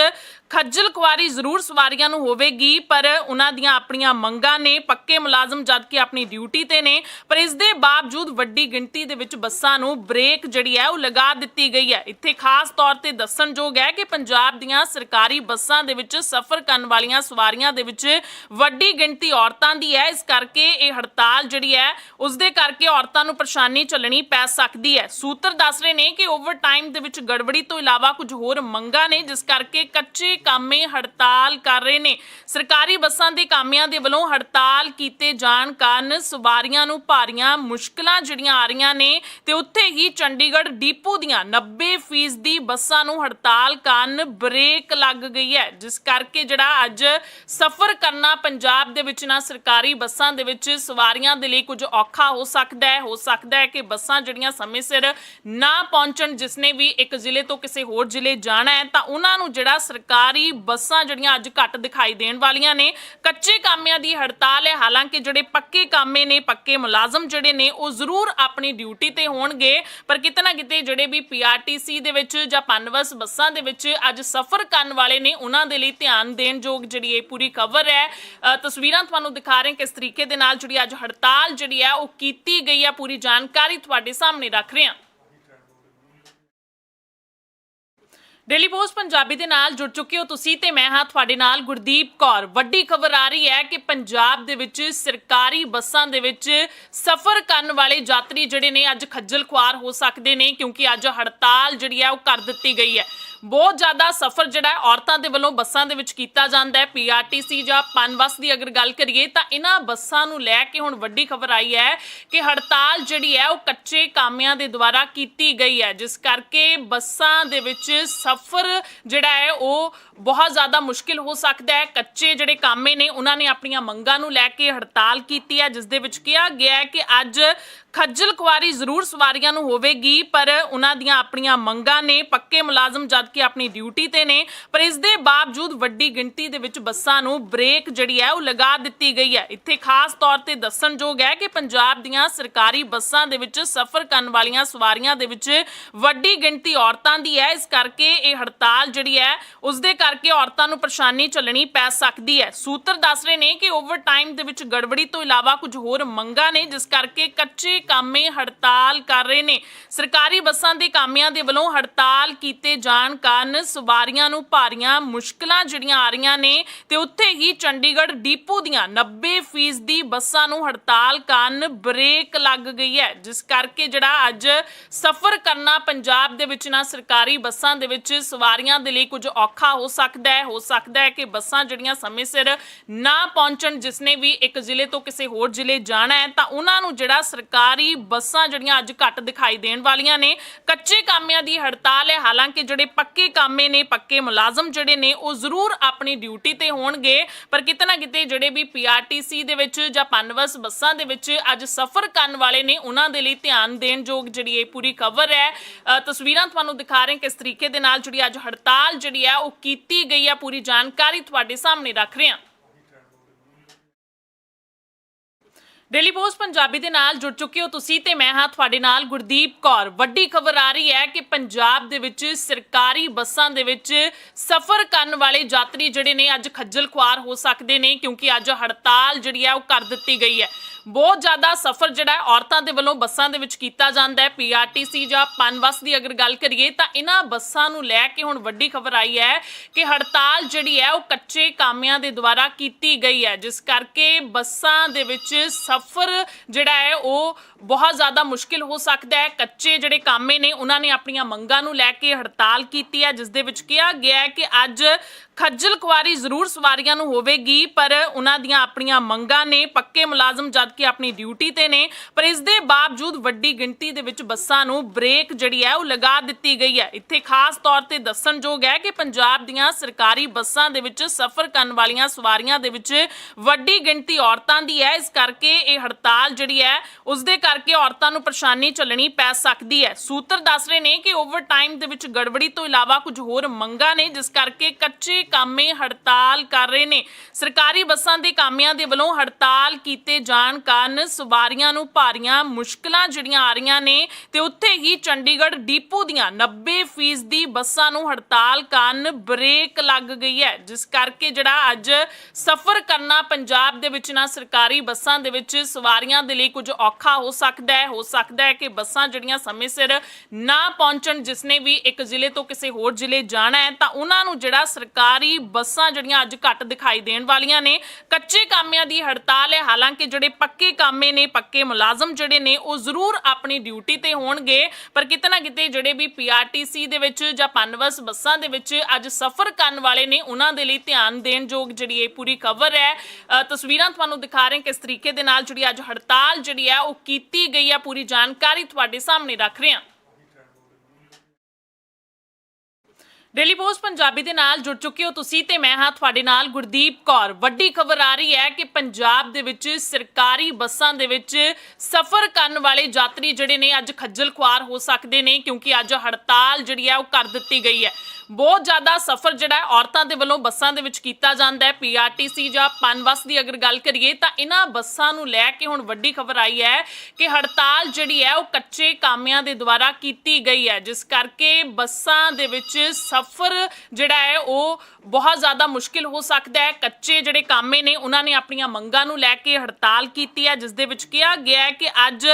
ਖੱਜਲ ਖੁਆਰੀ ਜ਼ਰੂਰ ਸਵਾਰੀਆਂ ਨੂੰ ਹੋਵੇਗੀ, ਪਰ ਉਹਨਾਂ ਦੀਆਂ ਆਪਣੀਆਂ ਮੰਗਾਂ ਨੇ ਪੱਕੇ ਮੁਲਾਜ਼ਮ ਜਦ ਕਿ ਆਪਣੀ ਡਿਊਟੀ ਤੇ ਨੇ, ਪਰ ਇਸ ਦੇ ਬਾਵਜੂਦ ਵੱਡੀ ਗਿਣਤੀ ਦੇ ਵਿੱਚ ਬੱਸਾਂ ਨੂੰ ਬ੍ਰੇਕ ਜਿਹੜੀ ਹੈ ਉਹ ਲਗਾ ਦਿੱਤੀ ਗਈ ਹੈ। ਇੱਥੇ ਖਾਸ ਤੌਰ ਤੇ ਦੱਸਣਯੋਗ ਹੈ ਕਿ ਪੰਜਾਬ ਦੀਆਂ ਸਰਕਾਰੀ ਬੱਸਾਂ ਦੇ ਵਿੱਚ ਸਫ਼ਰ ਕਰਨ ਵਾਲੀਆਂ ਸਵਾਰੀਆਂ ਦੇ ਵਿੱਚ ਵੱਡੀ ਗਿਣਤੀ ਔਰਤਾਂ ਦੀ ਹੈ। ਇਸ ਕਰਕੇ ਇਹ ਹੜਤਾਲ ਜਿਹੜੀ ਹੈ, ਉਸ ਦੇ ਕਰਕੇ ਔਰਤਾਂ ਨੂੰ ਪਰੇਸ਼ਾਨੀ ਚੱਲਣੀ ਪੈ ਸਕਦੀ ਹੈ। ਸੂਤਰ ਦੱਸ ਰਹੇ ਨੇ ਕਿ ਓਵਰ ਟਾਈਮ ਦੇ ਵਿੱਚ ਗੜਬੜੀ ਤੋਂ ਇਲਾਵਾ ਕੁਝ ਹੋਰ ਮੰਗਾਂ ਨੇ, ਜਿਸ ਕਰਕੇ ਕੱਚੇ ਕਾਮੇ ਹੜਤਾਲ ਕਰ ਰਹੇ ਨੇ। ਸਰਕਾਰੀ ਬੱਸਾਂ ਦੇ ਕਾਮਿਆਂ ਦੇ ਵੱਲੋਂ ਹੜਤਾਲ ਕੀਤੇ ਜਾਣ ਕਾਰਨ ਸਵਾਰੀਆਂ ਨੂੰ ਭਾਰੀਆਂ ਮੁਸ਼ਕਲਾਂ ਜਿਹੜੀਆਂ ਆ ਰਹੀਆਂ ਨੇ ਤੇ ਉੱਥੇ ਹੀ ਚੰਡੀਗੜ੍ਹ ਡੀਪੂ ਦੀਆਂ 90% ਦੀ ਬੱਸਾਂ ਨੂੰ ਹੜਤਾਲ ਕਾਰਨ ਬ੍ਰੇਕ ਲੱਗ ਗਈ ਹੈ। ਜਿਸ ਕਰਕੇ ਜਿਹੜਾ ਅੱਜ ਸਫ਼ਰ ਕਰਨਾ ਪੰਜਾਬ ਦੇ ਵਿੱਚ ਨਾ, ਸਰਕਾਰੀ ਬੱਸਾਂ ਦੇ ਵਿੱਚ ਸਵਾਰੀਆਂ ਦੇ ਲਈ ਕੁਝ ਔਖਾ ਹੋ ਸਕਦਾ ਹੈ। ਹੋ ਸਕਦਾ ਹੈ ਕਿ ਬੱਸਾਂ ਜਿਹੜੀਆਂ ਸਮੇਂ ਸਿਰ ਨਾ ਪਹੁੰਚਣ ਜਿਸਨੇ ਵੀ ਇੱਕ ਜ਼ਿਲ੍ਹੇ ਤੋਂ ਕਿਸੇ ਹੋਰ ਜ਼ਿਲ੍ਹੇ ਜਾਣਾ ਹੈ, ਤਾਂ ਉਹਨਾਂ ਨੂੰ ਜਿਹੜਾ ਸਰਕਾਰ ਬੱਸਾਂ ਜਿਹੜੀਆਂ ਅੱਜ ਘੱਟ ਦਿਖਾਈ ਦੇਣ ਵਾਲੀਆਂ ਨੇ। ਕੱਚੇ ਕਾਮਿਆਂ ਦੀ ਹੜਤਾਲ ਹੈ। ਹਾਲਾਂਕਿ ਜਿਹੜੇ ਪੱਕੇ ਕਾਮੇ ਨੇ, ਪੱਕੇ ਮੁਲਾਜ਼ਮ ਜਿਹੜੇ ਨੇ, ਉਹ ਜ਼ਰੂਰ ਆਪਣੀ ਡਿਊਟੀ ਤੇ ਹੋਣਗੇ। ਪਰ ਕਿਤੇ ਨਾ ਕਿਤੇ ਜਿਹੜੇ ਵੀ ਪੀਆਰਟੀਸੀ ਦੇ ਵਿੱਚ ਜਾਂ ਪਨਬਸ ਬੱਸਾਂ ਦੇ ਵਿੱਚ ਅੱਜ ਸਫ਼ਰ ਕਰਨ ਵਾਲੇ ਨੇ, ਉਹਨਾਂ ਦੇ ਲਈ ਧਿਆਨ ਦੇਣ ਯੋਗ ਜਿਹੜੀ ਇਹ ਪੂਰੀ ਖਬਰ ਹੈ। ਤਸਵੀਰਾਂ ਤੁਹਾਨੂੰ ਦਿਖਾ ਰਹੇ ਕਿਸ ਤਰੀਕੇ ਦੇ ਨਾਲ ਜਿਹੜੀ ਅੱਜ ਹੜਤਾਲ ਜਿਹੜੀ ਹੈ, ਉਹ ਕੀਤੀ ਗਈ ਹੈ। ਪੂਰੀ ਜਾਣਕਾਰੀ ਤੁਹਾਡੇ ਸਾਹਮਣੇ ਰੱਖ ਰਹੇ ਹਾਂ। ਡੇਲੀ ਪੋਸਟ ਪੰਜਾਬੀ ਦੇ ਨਾਲ ਜੁੜ ਚੁੱਕੇ ਹੋ ਤੁਸੀਂ ਤੇ ਮੈਂ ਹਾਂ ਤੁਹਾਡੇ ਨਾਲ ਗੁਰਦੀਪ ਕੌਰ। ਵੱਡੀ ਖਬਰ ਆ ਰਹੀ ਹੈ ਕਿ ਪੰਜਾਬ ਦੇ ਵਿੱਚ ਸਰਕਾਰੀ ਬੱਸਾਂ ਦੇ ਵਿੱਚ ਸਫ਼ਰ ਕਰਨ ਵਾਲੇ ਯਾਤਰੀ ਜਿਹੜੇ ਨੇ ਅੱਜ ਖੱਜਲ ਖੁਆਰ ਹੋ ਸਕਦੇ ਨੇ ਕਿਉਂਕਿ ਅੱਜ ਹੜਤਾਲ ਜਿਹੜੀ ਹੈ ਉਹ ਕਰ ਦਿੱਤੀ ਗਈ ਹੈ। ਬਹੁਤ ਜ਼ਿਆਦਾ ਸਫ਼ਰ ਜਿਹੜਾ ਹੈ ਔਰਤਾਂ ਦੇ ਵੱਲੋਂ ਬੱਸਾਂ ਦੇ ਵਿੱਚ ਕੀਤਾ ਜਾਂਦਾ ਹੈ ਪੀਆਰਟੀਸੀ ਜਾਂ ਪਨਬਸ ਦੀ ਅਗਰ ਗੱਲ ਕਰੀਏ ਤਾਂ ਇਹਨਾਂ ਬੱਸਾਂ ਨੂੰ ਲੈ ਕੇ ਹੁਣ ਵੱਡੀ ਖਬਰ ਆਈ ਹੈ ਕਿ ਹੜਤਾਲ ਜਿਹੜੀ ਹੈ ਉਹ ਕੱਚੇ ਕਾਮਿਆਂ ਦੇ ਦੁਆਰਾ ਕੀਤੀ ਗਈ ਹੈ, ਜਿਸ ਕਰਕੇ ਬੱਸਾਂ ਦੇ ਵਿੱਚ ਸਫ਼ਰ ਜਿਹੜਾ ਹੈ ਉਹ ਬਹੁਤ ਜ਼ਿਆਦਾ ਮੁਸ਼ਕਿਲ ਹੋ ਸਕਦਾ ਹੈ। ਕੱਚੇ ਜਿਹੜੇ ਕਾਮੇ ਨੇ, ਉਹਨਾਂ ਨੇ ਆਪਣੀਆਂ ਮੰਗਾਂ ਨੂੰ ਲੈ ਕੇ ਹੜਤਾਲ ਕੀਤੀ ਹੈ, ਜਿਸ ਦੇ ਵਿੱਚ ਕਿਹਾ ਗਿਆ ਹੈ ਕਿ ਅੱਜ ਖੱਜਲ ਖੁਆਰੀ ਜ਼ਰੂਰ ਸਵਾਰੀਆਂ ਨੂੰ ਹੋਵੇਗੀ, ਪਰ ਉਹਨਾਂ ਦੀਆਂ ਆਪਣੀਆਂ ਮੰਗਾਂ ਨੇ, ਪੱਕੇ ਮੁਲਾਜ਼ਮ ਜਦ ਕਿ ਆਪਣੀ ਡਿਊਟੀ ਤੇ ਨੇ, ਪਰ ਇਸ ਦੇ ਬਾਵਜੂਦ ਵੱਡੀ ਗਿਣਤੀ ਦੇ ਵਿੱਚ ਬੱਸਾਂ ਨੂੰ ਬ੍ਰੇਕ ਜਿਹੜੀ ਹੈ ਉਹ ਲਗਾ ਦਿੱਤੀ ਗਈ ਹੈ। ਇੱਥੇ ਖਾਸ ਤੌਰ ਤੇ ਦੱਸਣਯੋਗ ਹੈ ਕਿ ਪੰਜਾਬ ਦੀਆਂ ਸਰਕਾਰੀ ਬੱਸਾਂ ਦੇ ਵਿੱਚ ਸਫ਼ਰ ਕਰਨ ਵਾਲੀਆਂ ਸਵਾਰੀਆਂ ਦੇ ਵਿੱਚ ਵੱਡੀ ਗਿਣਤੀ ਔਰਤਾਂ ਦੀ ਹੈ। ਇਸ ਕਰਕੇ ਇਹ ਹੜਤਾਲ ਜਿਹੜੀ ਹੈ, ਉਸ ਦੇ ਕਰਕੇ ਔਰਤਾਂ ਨੂੰ ਪਰੇਸ਼ਾਨੀ ਚੱਲਣੀ ਪੈ ਸਕਦੀ ਹੈ। ਸੂਤਰ ਦੱਸ ਰਹੇ ਨੇ ਕਿ ਓਵਰਟਾਈਮ ਦੇ ਵਿੱਚ ਗੜਬੜੀ ਤੋਂ ਇਲਾਵਾ ਕੁਝ ਹੋਰ ਮੰਗਾਂ ਨੇ, ਜਿਸ ਕਰਕੇ ਕੱਚੇ ਕਾਮੇ ਹੜਤਾਲ ਕਰ ਰਹੇ ਨੇ। ਸਰਕਾਰੀ ਬੱਸਾਂ ਦੇ ਕਾਮਿਆਂ ਦੇ ਵੱਲੋਂ ਹੜਤਾਲ ਕੀਤੇ ਜਾਣ ਕਾਰਨ ਸਵਾਰੀਆਂ ਨੂੰ ਭਾਰੀਆਂ ਮੁਸ਼ਕਲਾਂ ਜਿਹੜੀਆਂ ਆ ਰਹੀਆਂ ਨੇ ਤੇ ਉੱਥੇ ਹੀ ਚੰਡੀਗੜ੍ਹ ਡੀਪੂ ਦੀਆਂ 90% ਦੀ ਬੱਸਾਂ ਨੂੰ ਹੜਤਾਲ ਕਾਰਨ ਬ੍ਰੇਕ ਲੱਗ ਗਈ ਹੈ। ਜਿਸ ਕਰਕੇ ਜਿਹੜਾ ਅੱਜ ਸਫ਼ਰ ਕਰਨਾ ਪੰਜਾਬ ਦੇ ਵਿੱਚ ਨਾ, ਸਰਕਾਰੀ ਬੱਸਾਂ ਦੇ ਵਿੱਚ ਸਵਾਰੀਆਂ ਦੇ ਲਈ ਕੁਝ ਔਖਾ ਹੋ ਸਕਦਾ ਹੈ। ਹੋ ਸਕਦਾ ਹੈ ਕਿ ਬੱਸਾਂ ਜਿਹੜੀਆਂ ਸਮੇਂ ਸਿਰ ਨਾ ਪਹੁੰਚਣ ਜਿਸਨੇ ਵੀ ਇੱਕ ਜ਼ਿਲ੍ਹੇ ਤੋਂ ਕਿਸੇ ਹੋਰ ਜ਼ਿਲ੍ਹੇ ਜਾਣਾ ਹੈ, ਤਾਂ ਉਹਨਾਂ ਨੂੰ ਜਿਹੜਾ ਸਰਕਾਰ ਬੱਸਾਂ ਜਿਹੜੀਆਂ ਅੱਜ ਘੱਟ ਦਿਖਾਈ ਦੇਣ ਵਾਲੀਆਂ ਨੇ। ਕੱਚੇ ਕਾਮਿਆਂ ਦੀ ਹੜਤਾਲ ਹੈ। ਹਾਲਾਂਕਿ ਜਿਹੜੇ ਪੱਕੇ ਕਾਮੇ ਨੇ, ਪੱਕੇ ਮੁਲਾਜ਼ਮ ਜਿਹੜੇ ਨੇ, ਉਹ ਜ਼ਰੂਰ ਆਪਣੀ ਡਿਊਟੀ ਤੇ ਹੋਣਗੇ। ਪਰ ਕਿਤੇ ਨਾ ਕਿਤੇ ਜਿਹੜੇ ਵੀ ਪੀਆਰਟੀਸੀ ਦੇ ਵਿੱਚ ਜਾਂ ਪਨਬਸ ਬੱਸਾਂ ਦੇ ਵਿੱਚ ਅੱਜ ਸਫ਼ਰ ਕਰਨ ਵਾਲੇ ਨੇ, ਉਹਨਾਂ ਦੇ ਲਈ ਧਿਆਨ ਦੇਣ ਯੋਗ ਜਿਹੜੀ ਇਹ ਪੂਰੀ ਖਬਰ ਹੈ। ਤਸਵੀਰਾਂ ਤੁਹਾਨੂੰ ਦਿਖਾ ਰਹੇ ਕਿਸ ਤਰੀਕੇ ਦੇ ਨਾਲ ਜਿਹੜੀ ਅੱਜ ਹੜਤਾਲ ਜਿਹੜੀ ਹੈ, ਉਹ ਕੀਤੀ ਗਈ ਹੈ। ਪੂਰੀ ਜਾਣਕਾਰੀ ਤੁਹਾਡੇ ਸਾਹਮਣੇ ਰੱਖ ਰਹੇ ਹਾਂ। ਡੇਲੀ ਪੋਸਟ ਪੰਜਾਬੀ ਦੇ ਨਾਲ ਜੁੜ ਚੁੱਕੇ ਹੋ ਤੁਸੀਂ ਤੇ ਮੈਂ ਹਾਂ ਤੁਹਾਡੇ ਨਾਲ ਗੁਰਦੀਪ ਕੌਰ। ਵੱਡੀ ਖਬਰ ਆ ਰਹੀ ਹੈ ਕਿ ਪੰਜਾਬ ਦੇ ਵਿੱਚ ਸਰਕਾਰੀ ਬੱਸਾਂ ਦੇ ਵਿੱਚ ਸਫ਼ਰ ਕਰਨ ਵਾਲੇ ਯਾਤਰੀ ਜਿਹੜੇ ਨੇ ਅੱਜ ਖੱਜਲ ਖੁਆਰ ਹੋ ਸਕਦੇ ਨੇ ਕਿਉਂਕਿ ਅੱਜ ਹੜਤਾਲ ਜਿਹੜੀ ਹੈ ਉਹ ਕਰ ਦਿੱਤੀ ਗਈ ਹੈ। ਬਹੁਤ ਜ਼ਿਆਦਾ ਸਫ਼ਰ ਜਿਹੜਾ ਔਰਤਾਂ ਦੇ ਵੱਲੋਂ ਬੱਸਾਂ ਦੇ ਵਿੱਚ ਕੀਤਾ ਜਾਂਦਾ ਹੈ ਪੀਆਰਟੀਸੀ ਜਾਂ ਪਨਬਸ ਦੀ ਅਗਰ ਗੱਲ ਕਰੀਏ ਤਾਂ ਇਹਨਾਂ ਬੱਸਾਂ ਨੂੰ ਲੈ ਕੇ ਹੁਣ ਵੱਡੀ ਖਬਰ ਆਈ ਹੈ ਕਿ ਹੜਤਾਲ ਜਿਹੜੀ ਹੈ ਉਹ ਕੱਚੇ ਕਾਮਿਆਂ ਦੇ ਦੁਆਰਾ ਕੀਤੀ ਗਈ ਹੈ, ਜਿਸ ਕਰਕੇ ਬੱਸਾਂ ਦੇ ਵਿੱਚ ਸਫ਼ਰ ਜਿਹੜਾ ਹੈ ਉਹ ਬਹੁਤ ਜ਼ਿਆਦਾ ਮੁਸ਼ਕਿਲ ਹੋ ਸਕਦਾ ਹੈ। ਕੱਚੇ ਜਿਹੜੇ ਕਾਮੇ ਨੇ, ਉਹਨਾਂ ਨੇ ਆਪਣੀਆਂ ਮੰਗਾਂ ਨੂੰ ਲੈ ਕੇ ਹੜਤਾਲ ਕੀਤੀ ਹੈ, ਜਿਸ ਦੇ ਵਿੱਚ ਕਿਹਾ ਗਿਆ ਹੈ ਕਿ ਅੱਜ ਖੱਜਲ ਖੁਆਰੀ ਜ਼ਰੂਰ ਸਵਾਰੀਆਂ ਨੂੰ ਹੋਵੇਗੀ, ਪਰ ਉਹਨਾਂ ਦੀਆਂ ਆਪਣੀਆਂ ਮੰਗਾਂ ਨੇ ਪੱਕੇ ਮੁਲਾਜ਼ਮ ਜਦ ਕਿ ਆਪਣੀ ਡਿਊਟੀ ਤੇ ਨੇ, ਪਰ ਇਸ ਦੇ ਬਾਵਜੂਦ ਵੱਡੀ ਗਿਣਤੀ ਦੇ ਵਿੱਚ ਬੱਸਾਂ ਨੂੰ ਬ੍ਰੇਕ ਜਿਹੜੀ ਹੈ ਉਹ ਲਗਾ ਦਿੱਤੀ ਗਈ ਹੈ। ਇੱਥੇ ਖਾਸ ਤੌਰ ਤੇ ਦੱਸਣਯੋਗ ਹੈ ਕਿ ਪੰਜਾਬ ਦੀਆਂ ਸਰਕਾਰੀ ਬੱਸਾਂ ਦੇ ਵਿੱਚ ਸਫ਼ਰ ਕਰਨ ਵਾਲੀਆਂ ਸਵਾਰੀਆਂ ਦੇ ਵਿੱਚ ਵੱਡੀ ਗਿਣਤੀ ਔਰਤਾਂ ਦੀ ਹੈ। ਇਸ ਕਰਕੇ ਇਹ ਹੜਤਾਲ ਜਿਹੜੀ ਹੈ ਉਸ ਦੇ ਕਰਕੇ ਔਰਤਾਂ ਨੂੰ ਪਰੇਸ਼ਾਨੀ ਚੱਲਣੀ ਪੈ ਸਕਦੀ ਹੈ। ਸੂਤਰ ਦੱਸ ਰਹੇ ਨੇ ਕਿ ਓਵਰਟਾਈਮ ਦੇ ਵਿੱਚ ਗੜਬੜੀ ਤੋਂ ਇਲਾਵਾ ਕੁਝ ਹੋਰ ਮੰਗਾਂ ਨੇ, ਜਿਸ ਕਰਕੇ ਕੱਚੇ ਕਾਮੇ ਹੜਤਾਲ ਕਰ ਰਹੇ ਨੇ। ਸਰਕਾਰੀ ਬੱਸਾਂ ਦੇ ਕਾਮਿਆਂ ਦੇ ਵੱਲੋਂ ਹੜਤਾਲ ਕੀਤੇ ਜਾਣ ਕਾਰਨ ਸਵਾਰੀਆਂ ਨੂੰ ਭਾਰੀਆਂ ਮੁਸ਼ਕਲਾਂ ਜਿਹੜੀਆਂ ਆ ਰਹੀਆਂ ਨੇ ਤੇ ਉੱਥੇ ਹੀ ਚੰਡੀਗੜ੍ਹ ਡੀਪੂ ਦੀਆਂ 90% ਦੀ ਬੱਸਾਂ ਨੂੰ ਹੜਤਾਲ ਕਾਰਨ ਬ੍ਰੇਕ ਲੱਗ ਗਈ ਹੈ। ਜਿਸ ਕਰਕੇ ਜਿਹੜਾ ਅੱਜ ਸਫ਼ਰ ਕਰਨਾ ਪੰਜਾਬ ਦੇ ਵਿੱਚ ਨਾ, ਸਰਕਾਰੀ ਬੱਸਾਂ ਦੇ ਵਿੱਚ ਸਵਾਰੀਆਂ ਦੇ ਲਈ ਕੁਝ ਔਖਾ ਹੋ ਸਕਦਾ ਹੈ। ਹੋ ਸਕਦਾ ਹੈ ਕਿ ਬੱਸਾਂ ਜਿਹੜੀਆਂ ਸਮੇਂ ਸਿਰ ਨਾ ਪਹੁੰਚਣ ਜਿਸਨੇ ਵੀ ਇੱਕ ਜ਼ਿਲ੍ਹੇ ਤੋਂ ਕਿਸੇ ਹੋਰ ਜ਼ਿਲ੍ਹੇ ਜਾਣਾ ਹੈ, ਤਾਂ ਉਹਨਾਂ ਨੂੰ ਜਿਹੜਾ ਸਰਕਾਰੀ ਬੱਸਾਂ ਜਿਹੜੀਆਂ ਅੱਜ ਘੱਟ ਦਿਖਾਈ ਦੇਣ ਵਾਲੀਆਂ ਨੇ, ਕੱਚੇ ਕਾਮਿਆਂ ਦੀ ਹੜਤਾਲ ਹੈ। ਹਾਲਾਂਕਿ ਜਿਹੜੇ ਪੱਕੇ ਕਾਮੇ ਨੇ, ਪੱਕੇ ਮੁਲਾਜ਼ਮ ਜਿਹੜੇ ਨੇ, ਉਹ ਜ਼ਰੂਰ ਆਪਣੀ ਡਿਊਟੀ ਤੇ ਹੋਣਗੇ। ਪਰ ਕਿਤੇ ਨਾ ਕਿਤੇ ਜਿਹੜੇ ਵੀ ਪੀਆਰਟੀਸੀ ਦੇ ਵਿੱਚ ਜਾਂ ਪਨਵਸ ਬੱਸਾਂ ਦੇ ਵਿੱਚ ਅੱਜ ਸਫ਼ਰ ਕਰਨ ਵਾਲੇ ਨੇ, ਉਹਨਾਂ ਦੇ ਲਈ ਧਿਆਨ ਦੇਣ ਯੋਗ ਜਿਹੜੀ ਇਹ ਪੂਰੀ ਖਬਰ ਹੈ। ਤਸਵੀਰਾਂ ਤੁਹਾਨੂੰ ਦਿਖਾ ਰਹੇ ਕਿਸ ਤਰੀਕੇ ਦੇ ਨਾਲ ਜਿਹੜੀ ਅੱਜ ਹੜਤਾਲ ਜਿਹੜੀ ਹੈ, ਉਹ ਕੀਤੀ ਗਈ ਹੈ। ਪੂਰੀ ਜਾਣਕਾਰੀ ਤੁਹਾਡੇ ਸਾਹਮਣੇ ਰੱਖ ਰਹੇ ਹਾਂ। ਡੇਲੀ ਪੋਸਟ ਪੰਜਾਬੀ ਦੇ ਨਾਲ ਜੁੜ ਚੁੱਕੇ ਹੋ ਤੁਸੀਂ ਤੇ ਮੈਂ ਹਾਂ ਤੁਹਾਡੇ ਨਾਲ ਗੁਰਦੀਪ ਕੌਰ। ਵੱਡੀ ਖਬਰ ਆ ਰਹੀ ਹੈ ਕਿ ਪੰਜਾਬ ਦੇ ਵਿੱਚ ਸਰਕਾਰੀ ਬੱਸਾਂ ਦੇ ਵਿੱਚ ਸਫ਼ਰ ਕਰਨ ਵਾਲੇ ਯਾਤਰੀ ਜਿਹੜੇ ਨੇ ਅੱਜ ਖੱਜਲ ਖੁਆਰ ਹੋ ਸਕਦੇ ਨੇ ਕਿਉਂਕਿ ਅੱਜ ਹੜਤਾਲ ਜਿਹੜੀ ਹੈ ਉਹ ਕਰ ਦਿੱਤੀ ਗਈ ਹੈ। ਬਹੁਤ ਜ਼ਿਆਦਾ ਸਫ਼ਰ ਜਿਹੜਾ ਹੈ ਔਰਤਾਂ ਦੇ ਵੱਲੋਂ ਬੱਸਾਂ ਦੇ ਵਿੱਚ ਕੀਤਾ ਜਾਂਦਾ ਹੈ ਪੀਆਰਟੀਸੀ ਜਾਂ ਪਨਬਸ ਦੀ ਅਗਰ ਗੱਲ ਕਰੀਏ ਤਾਂ ਇਹਨਾਂ ਬੱਸਾਂ ਨੂੰ ਲੈ ਕੇ ਹੁਣ ਵੱਡੀ ਖਬਰ ਆਈ ਹੈ ਕਿ ਹੜਤਾਲ ਜਿਹੜੀ ਹੈ ਉਹ ਕੱਚੇ ਕਾਮਿਆਂ ਦੇ ਦੁਆਰਾ ਕੀਤੀ ਗਈ ਹੈ, ਜਿਸ ਕਰਕੇ ਬੱਸਾਂ ਦੇ ਵਿੱਚ ਸਫ਼ਰ ਜਿਹੜਾ ਹੈ ਉਹ ਬਹੁਤ ਜ਼ਿਆਦਾ ਮੁਸ਼ਕਿਲ ਹੋ ਸਕਦਾ ਹੈ। ਕੱਚੇ ਜਿਹੜੇ ਕਾਮੇ ਨੇ, ਉਹਨਾਂ ਨੇ ਆਪਣੀਆਂ ਮੰਗਾਂ ਨੂੰ ਲੈ ਕੇ ਹੜਤਾਲ ਕੀਤੀ ਹੈ, ਜਿਸ ਦੇ ਵਿੱਚ ਕਿਹਾ ਗਿਆ ਹੈ ਕਿ ਅੱਜ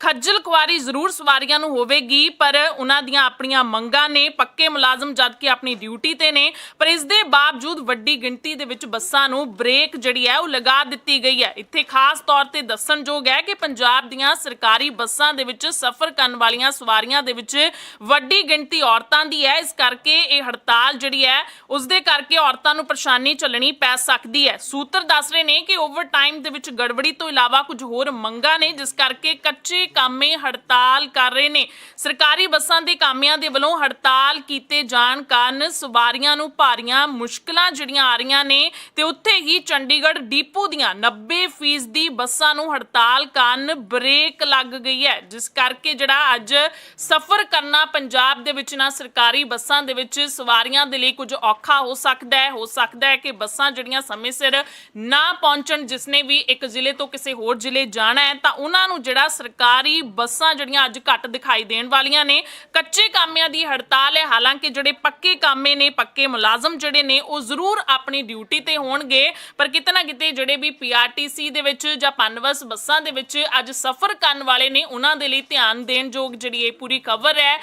ਖੱਜਲ ਖੁਆਰੀ ਜ਼ਰੂਰ ਸਵਾਰੀਆਂ ਨੂੰ ਹੋਵੇਗੀ, ਪਰ ਉਹਨਾਂ ਦੀਆਂ ਆਪਣੀਆਂ ਮੰਗਾਂ ਨੇ ਪੱਕੇ ਮੁਲਾਜ਼ਮ ਜਦ ਕਿ ਆਪਣੀ ਡਿਊਟੀ ਤੇ ਨੇ, ਪਰ ਇਸ ਦੇ ਬਾਵਜੂਦ ਵੱਡੀ ਗਿਣਤੀ ਦੇ ਵਿੱਚ ਬੱਸਾਂ ਨੂੰ ਬ੍ਰੇਕ ਜਿਹੜੀ ਹੈ ਉਹ ਲਗਾ ਦਿੱਤੀ ਗਈ ਹੈ। ਇੱਥੇ ਖਾਸ ਤੌਰ ਤੇ ਦੱਸਣਯੋਗ ਹੈ ਕਿ ਪੰਜਾਬ ਦੀਆਂ ਸਰਕਾਰੀ ਬੱਸਾਂ ਦੇ ਵਿੱਚ ਸਫ਼ਰ ਕਰਨ ਵਾਲੀਆਂ ਸਵਾਰੀਆਂ ਦੇ ਵਿੱਚ ਵੱਡੀ ਗਿਣਤੀ ਔਰਤਾਂ ਦੀ ਹੈ। ਇਸ ਕਰਕੇ ਇਹ ਹੜਤਾਲ ਜਿਹੜੀ ਹੈ, ਉਸ ਦੇ ਕਰਕੇ ਔਰਤਾਂ ਨੂੰ ਪਰੇਸ਼ਾਨੀ ਚੱਲਣੀ ਪੈ ਸਕਦੀ ਹੈ। ਸੂਤਰ ਦੱਸ ਰਹੇ ਨੇ ਕਿ ਓਵਰਟਾਈਮ ਦੇ ਵਿੱਚ ਗੜਬੜੀ ਤੋਂ ਇਲਾਵਾ ਕੁਝ ਹੋਰ ਮੰਗਾਂ ਨੇ, ਜਿਸ ਕਰਕੇ ਕੱਚੇ ਕਾਮੇ ਹੜਤਾਲ ਕਰ ਰਹੇ ਨੇ। ਸਰਕਾਰੀ ਬੱਸਾਂ ਦੇ ਕਾਮਿਆਂ ਦੇ ਵੱਲੋਂ ਹੜਤਾਲ ਕੀਤੇ ਜਾਣ ਕਾਰਨ ਸਵਾਰੀਆਂ ਨੂੰ ਭਾਰੀਆਂ ਮੁਸ਼ਕਲਾਂ ਜਿਹੜੀਆਂ ਆ ਰਹੀਆਂ ਨੇ ਤੇ ਉੱਥੇ ਹੀ ਚੰਡੀਗੜ੍ਹ ਡੀਪੂ ਦੀਆਂ 90% ਦੀ ਬੱਸਾਂ ਨੂੰ ਹੜਤਾਲ ਕਾਰਨ ਬ੍ਰੇਕ ਲੱਗ ਗਈ ਹੈ। ਜਿਸ ਕਰਕੇ ਜਿਹੜਾ ਅੱਜ ਸਫ਼ਰ ਕਰਨਾ ਪੰਜਾਬ ਦੇ ਵਿੱਚ ਨਾ, ਸਰਕਾਰੀ ਬੱਸਾਂ ਦੇ ਵਿੱਚ ਸਵਾਰੀਆਂ ਦੇ ਲਈ ਕੁਝ ਔਖਾ ਹੋ ਸਕਦਾ ਹੈ। ਹੋ ਸਕਦਾ ਹੈ ਕਿ ਬੱਸਾਂ ਜਿਹੜੀਆਂ ਸਮੇਂ ਸਿਰ ਨਾ ਪਹੁੰਚਣ ਜਿਸਨੇ ਵੀ ਇੱਕ ਜ਼ਿਲ੍ਹੇ ਤੋਂ ਕਿਸੇ ਹੋਰ ਜ਼ਿਲ੍ਹੇ ਜਾਣਾ ਹੈ, ਤਾਂ ਉਹਨਾਂ ਨੂੰ ਜਿਹੜਾ ਸਰਕਾਰ ਬੱਸਾਂ ਜਿਹੜੀਆਂ ਅੱਜ ਘੱਟ ਦਿਖਾਈ ਦੇਣ ਵਾਲੀਆਂ ਨੇ। ਕੱਚੇ ਕਾਮਿਆਂ ਦੀ ਹੜਤਾਲ ਹੈ। ਹਾਲਾਂਕਿ ਜਿਹੜੇ ਪੱਕੇ ਕਾਮੇ ਨੇ, ਪੱਕੇ ਮੁਲਾਜ਼ਮ ਜਿਹੜੇ ਨੇ, ਉਹ ਜ਼ਰੂਰ ਆਪਣੀ ਡਿਊਟੀ ਤੇ ਹੋਣਗੇ। ਪਰ ਕਿਤੇ ਨਾ ਕਿਤੇ ਜਿਹੜੇ ਵੀ ਪੀਆਰਟੀਸੀ ਦੇ ਵਿੱਚ ਜਾਂ ਪਨਵਸ ਬੱਸਾਂ ਦੇ ਵਿੱਚ ਅੱਜ ਸਫ਼ਰ ਕਰਨ ਵਾਲੇ ਨੇ, ਉਹਨਾਂ ਦੇ ਲਈ ਧਿਆਨ ਦੇਣ ਯੋਗ ਜਿਹੜੀ ਇਹ ਪੂਰੀ ਖਬਰ ਹੈ।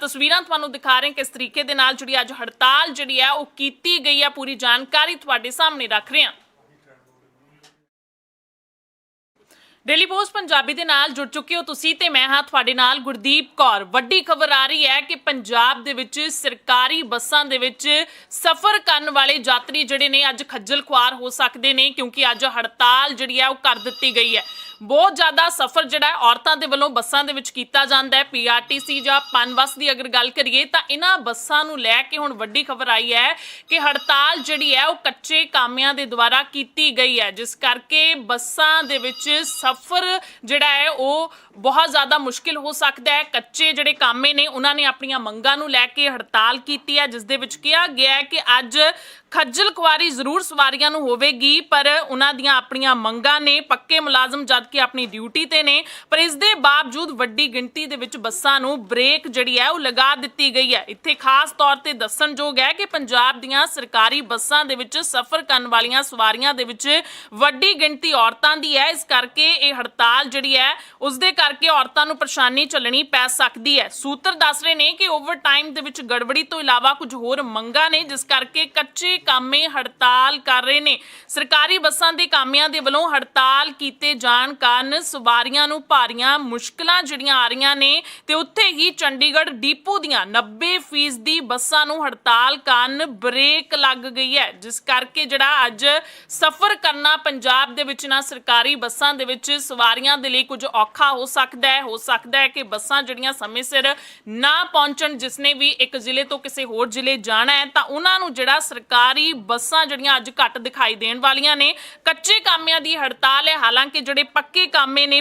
ਤਸਵੀਰਾਂ ਤੁਹਾਨੂੰ ਦਿਖਾ ਰਹੇ ਕਿਸ ਤਰੀਕੇ ਦੇ ਨਾਲ ਜਿਹੜੀ ਅੱਜ ਹੜਤਾਲ ਜਿਹੜੀ ਹੈ, ਉਹ ਕੀਤੀ ਗਈ ਹੈ। ਪੂਰੀ ਜਾਣਕਾਰੀ ਤੁਹਾਡੇ ਸਾਹਮਣੇ ਰੱਖ ਰਹੇ ਹਾਂ। ਡੇਲੀ ਪੋਸਟ ਪੰਜਾਬੀ ਦੇ ਨਾਲ ਜੁੜ ਚੁੱਕੇ ਹੋ ਤੁਸੀਂ ਤੇ ਮੈਂ ਹਾਂ ਤੁਹਾਡੇ ਨਾਲ ਗੁਰਦੀਪ ਕੌਰ। ਵੱਡੀ ਖਬਰ ਆ ਰਹੀ ਹੈ ਕਿ ਪੰਜਾਬ ਦੇ ਵਿੱਚ ਸਰਕਾਰੀ ਬੱਸਾਂ ਦੇ ਵਿੱਚ ਸਫ਼ਰ ਕਰਨ ਵਾਲੇ ਯਾਤਰੀ ਜਿਹੜੇ ਨੇ ਅੱਜ ਖੱਜਲ ਖੁਆਰ ਹੋ ਸਕਦੇ ਨੇ ਕਿਉਂਕਿ ਅੱਜ ਹੜਤਾਲ ਜਿਹੜੀ ਹੈ ਉਹ ਕਰ ਦਿੱਤੀ ਗਈ ਹੈ। ਬਹੁਤ ਜ਼ਿਆਦਾ ਸਫ਼ਰ ਜਿਹੜਾ ਹੈ ਔਰਤਾਂ ਦੇ ਵੱਲੋਂ ਬੱਸਾਂ ਦੇ ਵਿੱਚ ਕੀਤਾ ਜਾਂਦਾ ਹੈ ਪੀਆਰਟੀਸੀ ਜਾਂ ਪਨਬਸ ਦੀ ਅਗਰ ਗੱਲ ਕਰੀਏ ਤਾਂ ਇਹਨਾਂ ਬੱਸਾਂ ਨੂੰ ਲੈ ਕੇ ਹੁਣ ਵੱਡੀ ਖਬਰ ਆਈ ਹੈ ਕਿ ਹੜਤਾਲ ਜਿਹੜੀ ਹੈ ਉਹ ਕੱਚੇ ਕਾਮਿਆਂ ਦੇ ਦੁਆਰਾ ਕੀਤੀ ਗਈ ਹੈ, ਜਿਸ ਕਰਕੇ ਬੱਸਾਂ ਦੇ ਵਿੱਚ ਸਫ਼ਰ ਜਿਹੜਾ ਹੈ ਉਹ ਬਹੁਤ ਜ਼ਿਆਦਾ ਮੁਸ਼ਕਿਲ ਹੋ ਸਕਦਾ ਹੈ। ਕੱਚੇ ਜਿਹੜੇ ਕਾਮੇ ਨੇ, ਉਹਨਾਂ ਨੇ ਆਪਣੀਆਂ ਮੰਗਾਂ ਨੂੰ ਲੈ ਕੇ ਹੜਤਾਲ ਕੀਤੀ ਹੈ, ਜਿਸ ਦੇ ਵਿੱਚ ਕਿਹਾ ਗਿਆ ਹੈ ਕਿ ਅੱਜ ਖੱਜਲ ਖੁਆਰੀ ਜ਼ਰੂਰ ਸਵਾਰੀਆਂ ਨੂੰ ਹੋਵੇਗੀ, ਪਰ ਉਹਨਾਂ ਦੀਆਂ ਆਪਣੀਆਂ ਮੰਗਾਂ ਨੇ, ਪੱਕੇ ਮੁਲਾਜ਼ਮ ਜਦ ਕਿ ਆਪਣੀ ਡਿਊਟੀ ਤੇ ਨੇ, ਪਰ ਇਸ ਦੇ ਬਾਵਜੂਦ ਵੱਡੀ ਗਿਣਤੀ ਦੇ ਵਿੱਚ ਬੱਸਾਂ ਨੂੰ ਬ੍ਰੇਕ ਜਿਹੜੀ ਹੈ ਉਹ ਲਗਾ ਦਿੱਤੀ ਗਈ ਹੈ। ਇੱਥੇ ਖਾਸ ਤੌਰ ਤੇ ਦੱਸਣਯੋਗ ਹੈ ਕਿ ਪੰਜਾਬ ਦੀਆਂ ਸਰਕਾਰੀ ਬੱਸਾਂ ਦੇ ਵਿੱਚ ਸਫ਼ਰ ਕਰਨ ਵਾਲੀਆਂ ਸਵਾਰੀਆਂ ਦੇ ਵਿੱਚ ਵੱਡੀ ਗਿਣਤੀ ਔਰਤਾਂ ਦੀ ਹੈ। ਇਸ ਕਰਕੇ ਇਹ ਹੜਤਾਲ ਜਿਹੜੀ ਹੈ, ਉਸ ਦੇ ਕਰਕੇ ਔਰਤਾਂ ਨੂੰ ਪਰੇਸ਼ਾਨੀ ਚੱਲਣੀ ਪੈ ਸਕਦੀ ਹੈ। ਸੂਤਰ ਦੱਸ ਰਹੇ ਨੇ ਕਿ ਓਵਰਟਾਈਮ ਦੇ ਵਿੱਚ ਗੜਬੜੀ ਤੋਂ ਇਲਾਵਾ ਕੁਝ ਹੋਰ ਮੰਗਾਂ ਨੇ, ਜਿਸ ਕਰਕੇ ਕੱਚੇ ਕਾਮੇ ਹੜਤਾਲ ਕਰ ਰਹੇ ਨੇ। ਸਰਕਾਰੀ ਬੱਸਾਂ ਦੇ ਕਾਮਿਆਂ ਦੇ ਵੱਲੋਂ ਹੜਤਾਲ ਕੀਤੇ ਜਾਣ ਕਾਰਨ ਸਵਾਰੀਆਂ ਨੂੰ ਭਾਰੀਆਂ ਮੁਸ਼ਕਲਾਂ ਜਿਹੜੀਆਂ ਆ ਰਹੀਆਂ ਨੇ ਤੇ ਉੱਥੇ ਹੀ ਚੰਡੀਗੜ੍ਹ ਡੀਪੂ ਦੀਆਂ 90% ਦੀ ਬੱਸਾਂ ਨੂੰ ਹੜਤਾਲ ਕਾਰਨ ਬ੍ਰੇਕ ਲੱਗ ਗਈ ਹੈ। ਜਿਸ ਕਰਕੇ ਜਿਹੜਾ ਅੱਜ ਸਫ਼ਰ ਕਰਨਾ ਪੰਜਾਬ ਦੇ ਵਿੱਚ ਨਾ, ਸਰਕਾਰੀ ਬੱਸਾਂ ਦੇ ਵਿੱਚ ਸਵਾਰੀਆਂ ਦੇ ਲਈ ਕੁਝ ਔਖਾ ਹੋ ਸਕਦਾ ਹੈ। ਹੋ ਸਕਦਾ ਹੈ ਕਿ ਬੱਸਾਂ ਜਿਹੜੀਆਂ ਸਮੇਂ ਸਿਰ ਨਾ ਪਹੁੰਚਣ ਜਿਸਨੇ ਵੀ ਇੱਕ ਜ਼ਿਲ੍ਹੇ ਤੋਂ ਕਿਸੇ ਹੋਰ ਜ਼ਿਲ੍ਹੇ ਜਾਣਾ ਹੈ, ਤਾਂ ਉਹਨਾਂ ਨੂੰ ਜਿਹੜਾ ਸਰਕਾਰ ਸਰਕਾਰੀ ਬੱਸਾਂ ਜਿਹੜੀਆਂ ਅੱਜ ਘੱਟ ਦਿਖਾਈ ਦੇਣ ਵਾਲੀਆਂ ਨੇ। ਕੱਚੇ ਕਾਮਿਆਂ ਦੀ ਹੜਤਾਲ ਹੈ। ਹਾਲਾਂਕਿ ਜਿਹੜੇ ਪੱਕੇ ਕਾਮੇ ਨੇ